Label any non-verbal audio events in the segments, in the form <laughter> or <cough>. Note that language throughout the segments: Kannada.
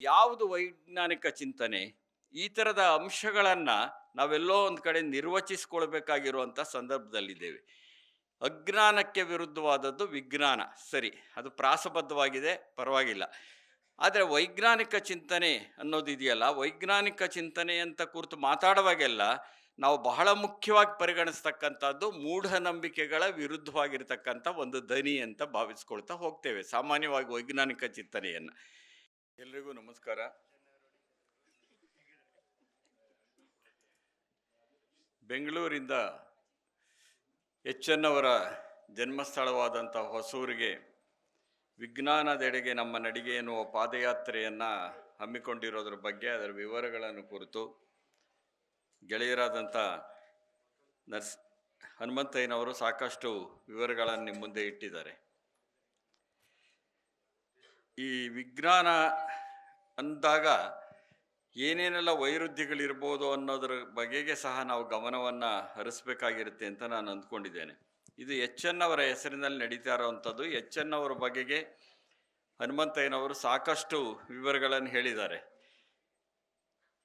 ಯಾವುದು ವೈಜ್ಞಾನಿಕ ಚಿಂತನೆ, ಈ ಥರದ ಅಂಶಗಳನ್ನು ನಾವೆಲ್ಲೋ ಒಂದು ಕಡೆ ನಿರ್ವಚಿಸ್ಕೊಳ್ಬೇಕಾಗಿರುವಂಥ ಸಂದರ್ಭದಲ್ಲಿದ್ದೇವೆ. ಅಜ್ಞಾನಕ್ಕೆ ವಿರುದ್ಧವಾದದ್ದು ವಿಜ್ಞಾನ. ಸರಿ, ಅದು ಪ್ರಾಸಬದ್ಧವಾಗಿದೆ, ಪರವಾಗಿಲ್ಲ. ಆದರೆ ವೈಜ್ಞಾನಿಕ ಚಿಂತನೆ ಅನ್ನೋದು ಇದೆಯಲ್ಲ, ವೈಜ್ಞಾನಿಕ ಚಿಂತನೆ ಅಂತ ಕುರಿತು ಮಾತಾಡುವಾಗೆಲ್ಲ ನಾವು ಬಹಳ ಮುಖ್ಯವಾಗಿ ಪರಿಗಣಿಸ್ತಕ್ಕಂಥದ್ದು ಮೂಢನಂಬಿಕೆಗಳ ವಿರುದ್ಧವಾಗಿರ್ತಕ್ಕಂಥ ಒಂದು ದನಿ ಅಂತ ಭಾವಿಸ್ಕೊಳ್ತಾ ಹೋಗ್ತೇವೆ, ಸಾಮಾನ್ಯವಾಗಿ ವೈಜ್ಞಾನಿಕ ಚಿಂತನೆಯನ್ನು. ಎಲ್ರಿಗೂ ನಮಸ್ಕಾರ. ಬೆಂಗಳೂರಿಂದ ಅವರ ಜನ್ಮಸ್ಥಳವಾದಂಥ ಹೊಸೂರಿಗೆ ವಿಜ್ಞಾನದೆಡೆಗೆ ನಮ್ಮ ನಡಿಗೆ ಎನ್ನುವ ಪಾದಯಾತ್ರೆಯನ್ನು ಹಮ್ಮಿಕೊಂಡಿರೋದ್ರ ಬಗ್ಗೆ ಅದರ ವಿವರಗಳನ್ನು ಕುರಿತು ಗೆಳೆಯರಾದಂಥ ನರ್ಸ್ ಹನುಮಂತಯ್ಯನವರು ಸಾಕಷ್ಟು ವಿವರಗಳನ್ನು ನಿಮ್ಮ ಮುಂದೆ ಇಟ್ಟಿದ್ದಾರೆ. ಈ ವಿಜ್ಞಾನ ಅಂದಾಗ ಏನೇನೆಲ್ಲ ವೈರುಧ್ಯಗಳಿರ್ಬೋದು ಅನ್ನೋದ್ರ ಬಗೆಗೆ ಸಹ ನಾವು ಗಮನವನ್ನು ಹರಿಸ್ಬೇಕಾಗಿರುತ್ತೆ ಅಂತ ನಾನು ಅಂದ್ಕೊಂಡಿದ್ದೇನೆ. ಇದು ಎಚ್ ಎನ್ ಅವರ ಹೆಸರಿನಲ್ಲಿ ನಡೀತಾ ಇರೋವಂಥದ್ದು. ಎಚ್ ಎನ್ ಅವರ ಬಗೆಗೆ ಹನುಮಂತಯ್ಯನವರು ಸಾಕಷ್ಟು ವಿವರಗಳನ್ನು ಹೇಳಿದ್ದಾರೆ.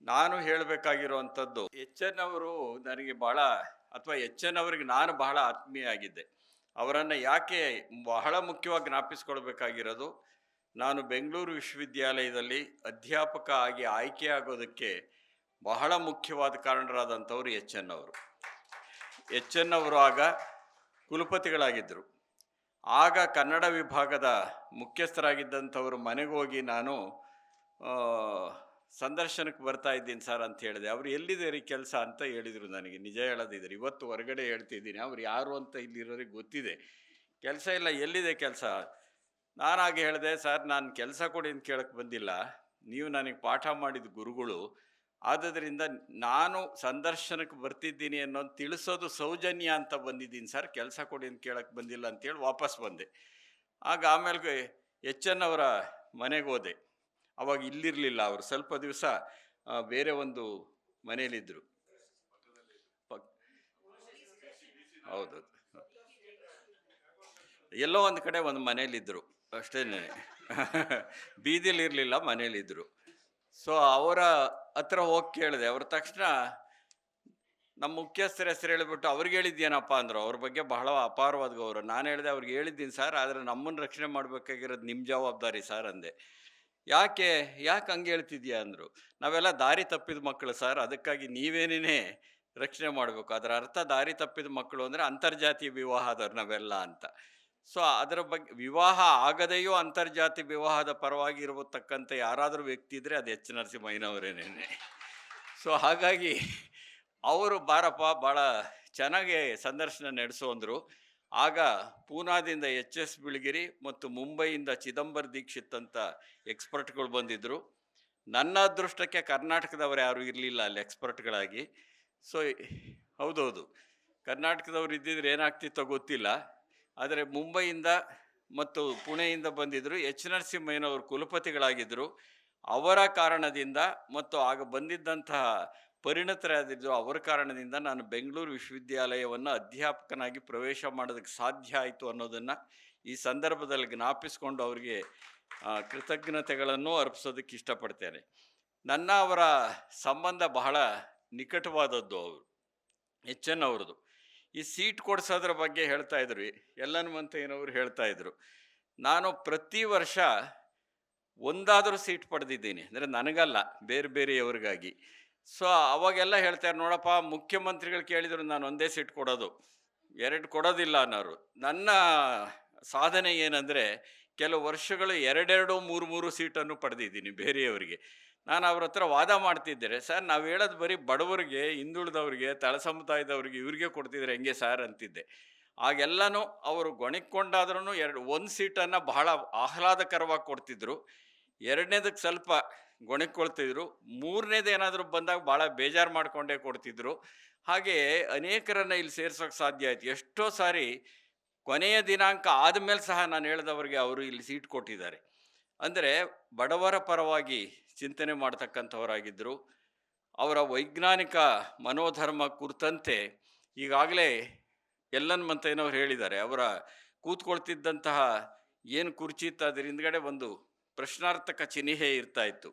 ನಾನು ಹೇಳಬೇಕಾಗಿರುವಂಥದ್ದು ಎಚ್ ಎನ್ ಅವರು ನನಗೆ ಬಹಳ ಅಥವಾ ಎಚ್ ಎನ್ ಅವರಿಗೆ ನಾನು ಬಹಳ ಆತ್ಮೀಯ ಆಗಿದ್ದೆ ಅವರನ್ನು ಯಾಕೆ ಬಹಳ ಮುಖ್ಯವಾಗಿ ಜ್ಞಾಪಿಸ್ಕೊಳ್ಬೇಕಾಗಿರೋದು? ನಾನು ಬೆಂಗಳೂರು ವಿಶ್ವವಿದ್ಯಾಲಯದಲ್ಲಿ ಅಧ್ಯಾಪಕ ಆಗಿ ಆಯ್ಕೆಯಾಗೋದಕ್ಕೆ ಬಹಳ ಮುಖ್ಯವಾದ ಕಾರಣರಾದಂಥವ್ರು ಎಚ್ ಎನ್ ಅವರು. ಎಚ್ ಎನ್ ಅವರು ಆಗ ಕುಲಪತಿಗಳಾಗಿದ್ದರು. ಆಗ ಕನ್ನಡ ವಿಭಾಗದ ಮುಖ್ಯಸ್ಥರಾಗಿದ್ದಂಥವ್ರ ಮನೆಗೆ ಹೋಗಿ ನಾನು ಸಂದರ್ಶನಕ್ಕೆ ಬರ್ತಾ ಇದ್ದೀನಿ ಸರ್ ಅಂತ ಹೇಳಿದೆ. ಅವ್ರು ಎಲ್ಲಿದೆ ರೀ ಕೆಲಸ ಅಂತ ಹೇಳಿದರು ನನಗೆ. ನಿಜ ಹೇಳೋದಿದ್ದಾರೆ ಇವತ್ತು ಹೊರಗಡೆ ಹೇಳ್ತಿದ್ದೀನಿ. ಅವ್ರು ಯಾರು ಅಂತ ಇಲ್ಲಿರೋರಿಗೆ ಗೊತ್ತಿದೆ. ಕೆಲಸ ಇಲ್ಲ, ಎಲ್ಲಿದೆ ಕೆಲಸ? ನಾನು ಹಾಗೆ ಹೇಳಿದೆ, ಸರ್, ನಾನು ಕೆಲಸ ಕೊಡಿ ಅಂತ ಕೇಳಕ್ಕೆ ಬಂದಿಲ್ಲ. ನೀವು ನನಗೆ ಪಾಠ ಮಾಡಿದ ಗುರುಗಳು. ಆದ್ದರಿಂದ ನಾನು ಸಂದರ್ಶನಕ್ಕೆ ಬರ್ತಿದ್ದೀನಿ ಅನ್ನೋದು ತಿಳಿಸೋದು ಸೌಜನ್ಯ ಅಂತ ಬಂದಿದ್ದೀನಿ. ಸರ್, ಕೆಲಸ ಕೊಡಿ ಅಂತ ಕೇಳಕ್ಕೆ ಬಂದಿಲ್ಲ ಅಂತೇಳಿ ವಾಪಸ್ ಬಂದೆ. ಆಗ ಆಮೇಲೆ ಎಚ್ ಎನ್ ಅವರ ಮನೆಗೆ ಹೋದೆ. ಅವಾಗ ಇಲ್ಲಿರಲಿಲ್ಲ ಅವರು. ಸ್ವಲ್ಪ ದಿವಸ ಬೇರೆ ಒಂದು ಮನೆಯಲ್ಲಿದ್ದರು ಪಕ್- ಹೌದು. ಎಲ್ಲೋ ಒಂದು ಕಡೆ ಒಂದು ಮನೇಲಿದ್ದರು ಅಷ್ಟೇನೆ <laughs> ಬೀದಿಲಿ ಇರಲಿಲ್ಲ ಮನೇಲಿದ್ದರು ಸೊ ಅವರ ಹತ್ರ ಹೋಗಿ ಕೇಳಿದೆ. ಅವ್ರ ತಕ್ಷಣ ನಮ್ಮ ಮುಖ್ಯಸ್ಥರ ಹೆಸರು ಹೇಳಿಬಿಟ್ಟು ಅವ್ರಿಗೆ ಹೇಳಿದ್ದೇನಪ್ಪ ಅಂದರು. ಅವ್ರ ಬಗ್ಗೆ ಬಹಳ ಅಪಾರವಾದ ಗೌರವ. ನಾನು ಹೇಳಿದೆ, ಅವ್ರಿಗೆ ಹೇಳಿದ್ದೀನಿ ಸರ್, ಆದರೆ ನಮ್ಮನ್ನು ರಕ್ಷಣೆ ಮಾಡಬೇಕಾಗಿರೋದು ನಿಮ್ಮ ಜವಾಬ್ದಾರಿ ಸರ್ ಅಂದೆ. ಯಾಕೆ? ಯಾಕೆ ಹಂಗೆ ಹೇಳ್ತಿದ್ಯಾ? ಅಂದರು. ನಾವೆಲ್ಲ ದಾರಿ ತಪ್ಪಿದ ಮಕ್ಕಳು ಸರ್. ಅದಕ್ಕಾಗಿ ನೀವೇನೇ ರಕ್ಷಣೆ ಮಾಡಬೇಕು. ಅದರ ಅರ್ಥ ದಾರಿ ತಪ್ಪಿದ ಮಕ್ಕಳು ಅಂದರೆ ಅಂತರ್ಜಾತಿ ವಿವಾಹದವ್ರು ನಾವೆಲ್ಲ ಅಂತ. ಸೊ ಅದರ ಬಗ್ಗೆ ವಿವಾಹ ಆಗದೆಯೋ ಅಂತರ್ಜಾತಿ ವಿವಾಹದ ಪರವಾಗಿ ಇರತಕ್ಕಂಥ ಯಾರಾದರೂ ವ್ಯಕ್ತಿ ಇದ್ದರೆ ಅದು ಎಚ್. ನರಸಿಂಹಯ್ಯನವರೇನೇನೆ ಸೊ ಹಾಗಾಗಿ ಅವರು ಬಾರಪ್ಪ ಭಾಳ ಚೆನ್ನಾಗಿ ಸಂದರ್ಶನ ನಡೆಸೋಂದರು. ಆಗ ಪೂನಾದಿಂದ ಎಚ್. ಎಸ್. ಬಿಳಿಗಿರಿ ಮತ್ತು ಮುಂಬೈಯಿಂದ ಚಿದಂಬರ್ ದೀಕ್ಷಿತ್ ಅಂತ ಎಕ್ಸ್ಪರ್ಟ್ಗಳು ಬಂದಿದ್ದರು ನನ್ನ ಅದೃಷ್ಟಕ್ಕೆ ಕರ್ನಾಟಕದವರು ಯಾರೂ ಇರಲಿಲ್ಲ ಅಲ್ಲಿ ಎಕ್ಸ್ಪರ್ಟ್ಗಳಾಗಿ. ಸೊ ಹೌದೌದು. ಕರ್ನಾಟಕದವ್ರು ಇದ್ದಿದ್ರೆ ಏನಾಗ್ತಿತ್ತೋ ಗೊತ್ತಿಲ್ಲ. ಆದರೆ ಮುಂಬೈಯಿಂದ ಮತ್ತು ಪುಣೆಯಿಂದ ಬಂದಿದ್ದರು. ಎಚ್. ನರಸಿಂಹಯ್ಯನವರು ಕುಲಪತಿಗಳಾಗಿದ್ದರು. ಅವರ ಕಾರಣದಿಂದ ಮತ್ತು ಆಗ ಬಂದಿದ್ದಂತಹ ಪರಿಣತರಾದಿದ್ದು ಅವರ ಕಾರಣದಿಂದ ನಾನು ಬೆಂಗಳೂರು ವಿಶ್ವವಿದ್ಯಾಲಯವನ್ನು ಅಧ್ಯಾಪಕನಾಗಿ ಪ್ರವೇಶ ಮಾಡೋದಕ್ಕೆ ಸಾಧ್ಯ ಆಯಿತು ಅನ್ನೋದನ್ನು ಈ ಸಂದರ್ಭದಲ್ಲಿ ಜ್ಞಾಪಿಸ್ಕೊಂಡು ಅವರಿಗೆ ಕೃತಜ್ಞತೆಗಳನ್ನು ಅರ್ಪಿಸೋದಕ್ಕೆ ಇಷ್ಟಪಡ್ತೇನೆ. ನನ್ನ ಅವರ ಸಂಬಂಧ ಬಹಳ ನಿಕಟವಾದದ್ದು ಅವರು, ಎಚ್. ಎನ್. ಅವ್ರದ್ದು ಈ ಸೀಟ್ ಕೊಡಿಸೋದ್ರ ಬಗ್ಗೆ ಹೇಳ್ತಾ ಇದ್ರು. ಯಲ್ಲನ್ಮಂತಯ್ಯನವರು ಹೇಳ್ತಾ ಇದ್ರು. ನಾನು ಪ್ರತಿ ವರ್ಷ ಒಂದಾದರೂ ಸೀಟ್ ಪಡೆದಿದ್ದೀನಿ. ಅಂದರೆ ನನಗಲ್ಲ, ಬೇರೆ ಬೇರೆಯವ್ರಿಗಾಗಿ. ಸೊ, ಅವಾಗೆಲ್ಲ ಹೇಳ್ತಾರೆ, ನೋಡಪ್ಪ, ಮುಖ್ಯಮಂತ್ರಿಗಳು ಕೇಳಿದ್ರು ನಾನು ಒಂದೇ ಸೀಟ್ ಕೊಡೋದು. ಎರಡು ಕೊಡೋದಿಲ್ಲ ಅನ್ನೋರು. ನನ್ನ ಸಾಧನೆ ಏನಂದರೆ, ಕೆಲವು ವರ್ಷಗಳು ಎರಡೆರಡು ಮೂರು ಮೂರು ಸೀಟನ್ನು ಪಡೆದಿದ್ದೀನಿ ಬೇರೆಯವರಿಗೆ. ನಾನು ಅವ್ರ ಹತ್ರ ವಾದ ಮಾಡ್ತಿದ್ದರೆ ಸರ್ ನಾವು ಹೇಳೋದು ಬರೀ ಬಡವರಿಗೆ, ಹಿಂದುಳಿದವ್ರಿಗೆ, ತಳ ಸಮುದಾಯದವ್ರಿಗೆ ಇವ್ರಿಗೆ ಕೊಡ್ತಿದ್ರೆ ಹೆಂಗೆ ಸರ್? ಅಂತಿದ್ದೆ. ಆಗೆಲ್ಲನೂ ಅವರು ಗೊಣಿಕೊಂಡಾದ್ರೂ ಎರಡು, ಒಂದು ಸೀಟನ್ನು ಬಹಳ ಆಹ್ಲಾದಕರವಾಗಿ ಕೊಡ್ತಿದ್ರು. ಎರಡನೇದಕ್ಕೆ ಸ್ವಲ್ಪ ಗೊಣಕೊಳ್ತಿದ್ರು ಮೂರನೇದು ಏನಾದರೂ ಬಂದಾಗ ಭಾಳ ಬೇಜಾರು ಮಾಡಿಕೊಂಡೇ ಕೊಡ್ತಿದ್ರು. ಹಾಗೆ ಅನೇಕರನ್ನು ಇಲ್ಲಿ ಸೇರ್ಸೋಕೆ ಸಾಧ್ಯ ಆಯಿತು. ಎಷ್ಟೋ ಸಾರಿ ಕೊನೆಯ ದಿನಾಂಕ ಆದಮೇಲೆ ಸಹ ನಾನು ಹೇಳಿದವ್ರಿಗೆ ಅವರು ಇಲ್ಲಿ ಸೀಟ್ ಕೊಟ್ಟಿದ್ದಾರೆ. ಅಂದರೆ ಬಡವರ ಪರವಾಗಿ ಚಿಂತನೆ ಮಾಡ್ತಕ್ಕಂಥವರಾಗಿದ್ದರು. ಅವರ ವೈಜ್ಞಾನಿಕ ಮನೋಧರ್ಮ ಕುರಿತಂತೆ ಈಗಾಗಲೇ ಎಲ್ಲನ್ ಮಂತಯ್ಯನವ್ರು ಹೇಳಿದ್ದಾರೆ. ಅವರ ಕೂತ್ಕೊಳ್ತಿದ್ದಂತಹ ಏನು ಕುರ್ಚಿ ಇತ್ತು ಅದ್ರ ಹಿಂದ್ಗಡೆ ಒಂದು ಪ್ರಶ್ನಾರ್ಥಕ ಚಿಹ್ನೆ ಇರ್ತಾ ಇತ್ತು.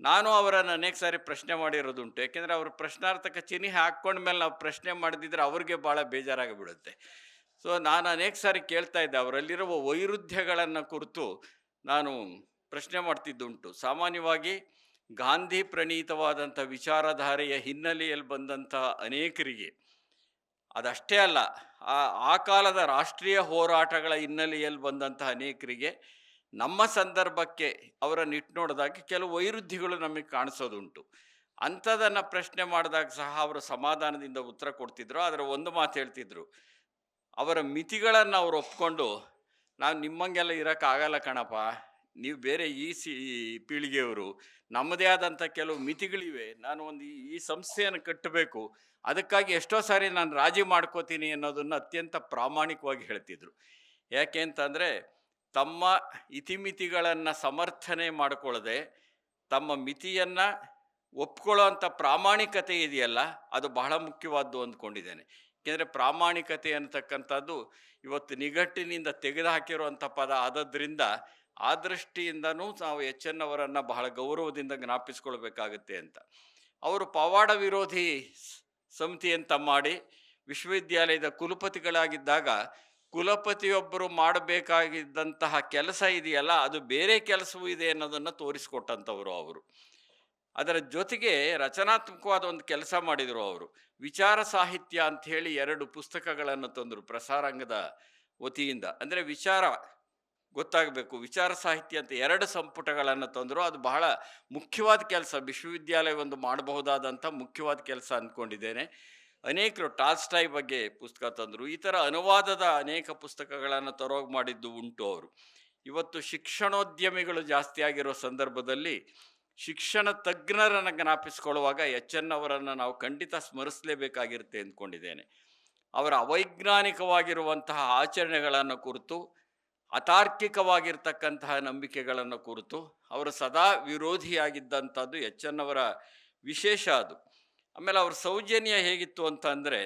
ನಾನು ಅವರನ್ನು ಅನೇಕ ಸಾರಿ ಪ್ರಶ್ನೆ ಮಾಡಿರೋದುಂಟು. ಯಾಕೆಂದರೆ ಅವರು ಪ್ರಶ್ನಾರ್ಥಕ ಚಿಹ್ನೆ ಹಾಕ್ಕೊಂಡ್ಮೇಲೆ ನಾವು ಪ್ರಶ್ನೆ ಮಾಡದಿದ್ರೆ ಅವ್ರಿಗೆ ಭಾಳ ಬೇಜಾರಾಗಿಬಿಡುತ್ತೆ. ಸೊ ನಾನು ಅನೇಕ ಸಾರಿ ಕೇಳ್ತಾ ಇದ್ದೆ. ಅವರಲ್ಲಿರುವ ವೈರುಧ್ಯಗಳನ್ನು ಕುರಿತು ನಾನು ಪ್ರಶ್ನೆ ಮಾಡ್ತಿದ್ದುಂಟು. ಸಾಮಾನ್ಯವಾಗಿ ಗಾಂಧಿ ಪ್ರಣೀತವಾದಂಥ ವಿಚಾರಧಾರೆಯ ಹಿನ್ನೆಲೆಯಲ್ಲಿ ಬಂದಂಥ ಅನೇಕರಿಗೆ ಅದಷ್ಟೇ ಅಲ್ಲ, ಆ ಕಾಲದ ರಾಷ್ಟ್ರೀಯ ಹೋರಾಟಗಳ ಹಿನ್ನೆಲೆಯಲ್ಲಿ ಬಂದಂಥ ಅನೇಕರಿಗೆ ನಮ್ಮ ಸಂದರ್ಭಕ್ಕೆ ಅವರನ್ನು ಇಟ್ಟು ನೋಡಿದಾಗ ಕೆಲವು ವೈರುಧ್ಯಗಳು ನಮಗೆ ಕಾಣಿಸೋದುಂಟು. ಅಂಥದನ್ನು ಪ್ರಶ್ನೆ ಮಾಡಿದಾಗ ಸಹ ಅವರು ಸಮಾಧಾನದಿಂದ ಉತ್ತರ ಕೊಡ್ತಿದ್ರು, ಆದರೆ ಒಂದು ಮಾತು ಹೇಳ್ತಿದ್ರು, ಅವರ ಮಿತಿಗಳನ್ನು ಅವರು ಒಪ್ಕೊಂಡು ನಾವು ನಿಮ್ಮಂಗೆಲ್ಲ ಇರೋಕ್ಕಾಗಲ್ಲ ಕಣಪ್ಪ ನೀವು ಬೇರೆ ಈ ಸಿ ಪೀಳಿಗೆಯವರು ನಮ್ಮದೇ ಆದಂಥ ಕೆಲವು ಮಿತಿಗಳಿವೆ. ನಾನು ಒಂದು ಈ- ಸಂಸ್ಥೆಯನ್ನು ಕಟ್ಟಬೇಕು. ಅದಕ್ಕಾಗಿ ಎಷ್ಟೋ ಸಾರಿ ನಾನು ರಾಜಿ ಮಾಡ್ಕೋತೀನಿ ಅನ್ನೋದನ್ನು ಅತ್ಯಂತ ಪ್ರಾಮಾಣಿಕವಾಗಿ ಹೇಳ್ತಿದ್ರು. ಯಾಕೆ ಅಂತಂದರೆ ತಮ್ಮ ಇತಿಮಿತಿಗಳನ್ನು ಸಮರ್ಥನೆ ಮಾಡಿಕೊಳ್ಳದೆ ತಮ್ಮ ಮಿತಿಯನ್ನು ಒಪ್ಕೊಳ್ಳೋ ಅಂಥ ಪ್ರಾಮಾಣಿಕತೆ ಇದೆಯಲ್ಲ, ಅದು ಬಹಳ ಮುಖ್ಯವಾದ್ದು ಅಂದ್ಕೊಂಡಿದ್ದೇನೆ. ಏಕೆಂದರೆ ಪ್ರಾಮಾಣಿಕತೆ ಅನ್ನತಕ್ಕಂಥದ್ದು ಇವತ್ತು ನಿಘಟ್ಟಿನಿಂದ ತೆಗೆದುಹಾಕಿರುವಂಥ ಪದ ಆದದ್ರಿಂದ ಆ ದೃಷ್ಟಿಯಿಂದನೂ ನಾವು ಎಚ್ ಎನ್ ಅವರನ್ನು ಬಹಳ ಗೌರವದಿಂದ ಜ್ಞಾಪಿಸ್ಕೊಳ್ಬೇಕಾಗತ್ತೆ ಅಂತ. ಅವರು ಪವಾಡ ವಿರೋಧಿ ಸ್- ಸಮಿತಿ ಅಂತ ಮಾಡಿ ವಿಶ್ವವಿದ್ಯಾಲಯದ ಕುಲಪತಿಗಳಾಗಿದ್ದಾಗ ಕುಲಪತಿಯೊಬ್ಬರು ಮಾಡಬೇಕಾಗಿದ್ದಂತಹ ಕೆಲಸ ಇದೆಯಲ್ಲ, ಅದು ಬೇರೆ ಕೆಲಸವೂ ಇದೆ ಅನ್ನೋದನ್ನು ತೋರಿಸ್ಕೊಟ್ಟಂಥವರು ಅವರು. ಅದರ ಜೊತೆಗೆ ರಚನಾತ್ಮಕವಾದ ಒಂದು ಕೆಲಸ ಮಾಡಿದರು ಅವರು. ವಿಚಾರ ಸಾಹಿತ್ಯ ಅಂಥೇಳಿ ಎರಡು ಪುಸ್ತಕಗಳನ್ನು ತಂದರು ಪ್ರಸಾರಾಂಗದ ವತಿಯಿಂದ. ಅಂದರೆ ವಿಚಾರ ಗೊತ್ತಾಗಬೇಕು. ವಿಚಾರ ಸಾಹಿತ್ಯ ಅಂತ ಎರಡು ಸಂಪುಟಗಳನ್ನು ತಂದರು. ಅದು ಬಹಳ ಮುಖ್ಯವಾದ ಕೆಲಸ. ವಿಶ್ವವಿದ್ಯಾಲಯ ಒಂದು ಮಾಡಬಹುದಾದಂಥ ಮುಖ್ಯವಾದ ಕೆಲಸ ಅಂದ್ಕೊಂಡಿದ್ದೇನೆ. ಅನೇಕರು ಟಾಲ್ಸ್ಟಾಯ್ ಬಗ್ಗೆ ಪುಸ್ತಕ ತಂದರು. ಈ ಥರ ಅನುವಾದದ ಅನೇಕ ಪುಸ್ತಕಗಳನ್ನು ತರೋಗಿ ಮಾಡಿದ್ದು ಉಂಟು ಅವರು. ಇವತ್ತು ಶಿಕ್ಷಣೋದ್ಯಮಿಗಳು ಜಾಸ್ತಿ ಆಗಿರೋ ಸಂದರ್ಭದಲ್ಲಿ ಶಿಕ್ಷಣ ತಜ್ಞರನ್ನು ಜ್ಞಾಪಿಸ್ಕೊಳ್ಳುವಾಗ ಎಚ್ ಎನ್ ಅವರನ್ನು ನಾವು ಖಂಡಿತ ಸ್ಮರಿಸಲೇಬೇಕಾಗಿರುತ್ತೆ ಅಂದ್ಕೊಂಡಿದ್ದೇನೆ. ಅವರ ಅವೈಜ್ಞಾನಿಕವಾಗಿರುವಂತಹ ಆಚರಣೆಗಳನ್ನು ಕುರಿತು ಅತಾರ್ಕಿಕವಾಗಿರ್ತಕ್ಕಂತಹ ನಂಬಿಕೆಗಳನ್ನು ಕುರಿತು. ಅವರು ಸದಾ ವಿರೋಧಿಯಾಗಿದ್ದಂಥದ್ದು ಎಚ್ ಎನ್ ಅವರ ವಿಶೇಷ ಅದು. ಆಮೇಲೆ ಅವ್ರ ಸೌಜನ್ಯ ಹೇಗಿತ್ತು ಅಂತ ಅಂದರೆ,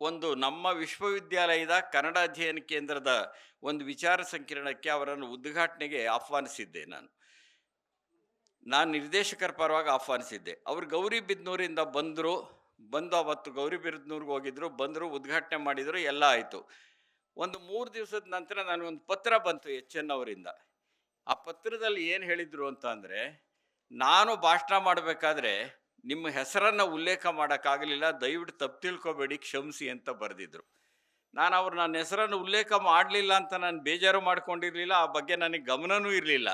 ಒಂದು ನಮ್ಮ ವಿಶ್ವವಿದ್ಯಾಲಯದ ಕನ್ನಡ ಅಧ್ಯಯನ ಕೇಂದ್ರದ ಒಂದು ವಿಚಾರ ಸಂಕಿರಣಕ್ಕೆ ಅವರನ್ನು ಉದ್ಘಾಟನೆಗೆ ಆಹ್ವಾನಿಸಿದ್ದೆ ನಾನು. ನಾನು ನಿರ್ದೇಶಕರ ಪರವಾಗಿ ಆಹ್ವಾನಿಸಿದ್ದೆ. ಅವರು ಗೌರಿಬಿದನೂರಿಂದ ಬಂದರು, ಬಂದು ಅವತ್ತು ಗೌರಿಬಿದನೂರಿಗೆ ಹೋಗಿದ್ರು, ಬಂದರು, ಉದ್ಘಾಟನೆ ಮಾಡಿದರು, ಎಲ್ಲ ಆಯಿತು. ಒಂದು ಮೂರು ದಿವಸದ ನಂತರ ನನಗೊಂದು ಪತ್ರ ಬಂತು ಎಚ್ ಎನ್ ಅವರಿಂದ. ಆ ಪತ್ರದಲ್ಲಿ ಏನು ಹೇಳಿದರು ಅಂತ ಅಂದರೆ, ನಾನು ಭಾಷಣ ಮಾಡಬೇಕಾದ್ರೆ ನಿಮ್ಮ ಹೆಸರನ್ನು ಉಲ್ಲೇಖ ಮಾಡೋಕ್ಕಾಗಲಿಲ್ಲ, ದಯವಿಟ್ಟು ತಪ್ಪು ತಿಳ್ಕೊಬೇಡಿ, ಕ್ಷಮಿಸಿ ಅಂತ ಬರೆದಿದ್ರು. ನಾನು ಅವ್ರು ನನ್ನ ಹೆಸರನ್ನು ಉಲ್ಲೇಖ ಮಾಡಲಿಲ್ಲ ಅಂತ ನಾನು ಬೇಜಾರು ಮಾಡ್ಕೊಂಡಿರಲಿಲ್ಲ, ಆ ಬಗ್ಗೆ ನನಗೆ ಗಮನವೂ ಇರಲಿಲ್ಲ.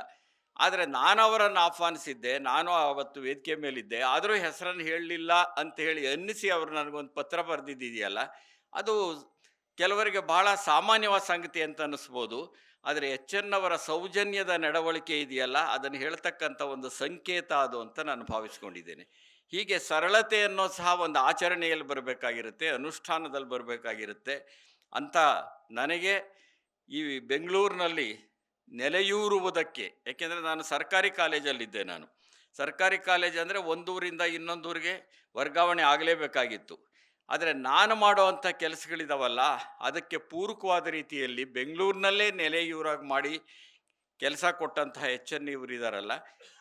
ಆದರೆ ನಾನು ಅವರನ್ನು ಆಹ್ವಾನಿಸಿದ್ದೆ, ನಾನು ಅವತ್ತು ವೇದಿಕೆ ಮೇಲಿದ್ದೆ, ಆದರೂ ಹೆಸರನ್ನು ಹೇಳಲಿಲ್ಲ ಅಂತ ಹೇಳಿ ಅನ್ನಿಸಿ ಅವರು ನನಗೊಂದು ಪತ್ರ ಬರೆದಿದ್ದಿದೆಯಲ್ಲ, ಅದು ಕೆಲವರಿಗೆ ಬಹಳ ಸಾಮಾನ್ಯವಾದ ಸಂಗತಿ ಅಂತ ಅನ್ನಿಸ್ಬೋದು. ಆದರೆ ಎಚ್ ಎನ್ ಸೌಜನ್ಯದ ನಡವಳಿಕೆ ಇದೆಯಲ್ಲ, ಅದನ್ನು ಹೇಳ್ತಕ್ಕಂಥ ಒಂದು ಸಂಕೇತ ಅದು ಅಂತ ನಾನು ಭಾವಿಸ್ಕೊಂಡಿದ್ದೇನೆ. ಹೀಗೆ ಸರಳತೆ ಅನ್ನೋ ಸಹ ಒಂದು ಆಚರಣೆಯಲ್ಲಿ ಬರಬೇಕಾಗಿರುತ್ತೆ, ಅನುಷ್ಠಾನದಲ್ಲಿ ಬರಬೇಕಾಗಿರುತ್ತೆ. ಅಂತ ನನಗೆ ಈ ಬೆಂಗಳೂರಿನಲ್ಲಿ ನೆಲೆಯೂರುವುದಕ್ಕೆ ಯಾಕೆಂದರೆ ನಾನು ಸರ್ಕಾರಿ ಕಾಲೇಜಲ್ಲಿದ್ದೆ ನಾನು. ಸರ್ಕಾರಿ ಕಾಲೇಜ್ ಅಂದರೆ ಒಂದೂರಿಂದ ಇನ್ನೊಂದೂರಿಗೆ ವರ್ಗಾವಣೆ ಆಗಲೇಬೇಕಾಗಿತ್ತು. ಆದರೆ ನಾನು ಮಾಡುವಂಥ ಕೆಲಸಗಳಿದಾವಲ್ಲ, ಅದಕ್ಕೆ ಪೂರಕವಾದ ರೀತಿಯಲ್ಲಿ ಬೆಂಗಳೂರಿನಲ್ಲೇ ನೆಲೆಯೂರಾಗಿ ಮಾಡಿ ಕೆಲಸ ಕೊಟ್ಟಂತಹ ಎಚ್ ಎನ್ ಇವರಿದಾರಲ್ಲ,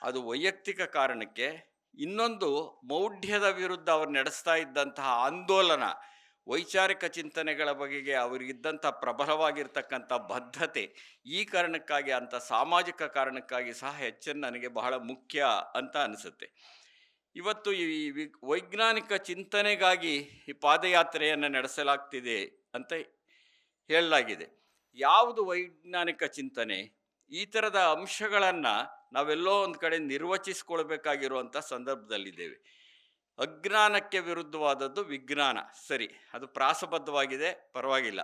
ಅದು ವೈಯಕ್ತಿಕ ಕಾರಣಕ್ಕೆ ಇನ್ನೊಂದು ಮೌಢ್ಯದ ವಿರುದ್ಧ ಅವರು ನಡೆಸ್ತಾ ಇದ್ದಂತಹ ಆಂದೋಲನ, ವೈಚಾರಿಕ ಚಿಂತನೆಗಳ ಬಗೆಗೆ ಅವರಿಗಿದ್ದಂಥ ಪ್ರಬಲವಾಗಿರ್ತಕ್ಕಂಥ ಬದ್ಧತೆ ಈ ಕಾರಣಕ್ಕಾಗಿ ಅಂಥ ಸಾಮಾಜಿಕ ಕಾರಣಕ್ಕಾಗಿ ಸಹ ಎಚ್ ನನಗೆ ಬಹಳ ಮುಖ್ಯ ಅಂತ ಅನಿಸುತ್ತೆ. ಇವತ್ತು ಈ ವೈಜ್ಞಾನಿಕ ಚಿಂತನೆಗಾಗಿ ಈ ಪಾದಯಾತ್ರೆಯನ್ನು ನಡೆಸಲಾಗ್ತಿದೆ ಅಂತ ಹೇಳಲಾಗಿದೆ. ಯಾವುದು ವೈಜ್ಞಾನಿಕ ಚಿಂತನೆ? ಈ ಥರದ ಅಂಶಗಳನ್ನು ನಾವೆಲ್ಲೋ ಒಂದು ಕಡೆ ನಿರ್ವಚಿಸ್ಕೊಳ್ಬೇಕಾಗಿರುವಂಥ ಸಂದರ್ಭದಲ್ಲಿದ್ದೇವೆ. ಅಜ್ಞಾನಕ್ಕೆ ವಿರುದ್ಧವಾದದ್ದು ವಿಜ್ಞಾನ. ಸರಿ, ಅದು ಪ್ರಾಸಬದ್ಧವಾಗಿದೆ, ಪರವಾಗಿಲ್ಲ.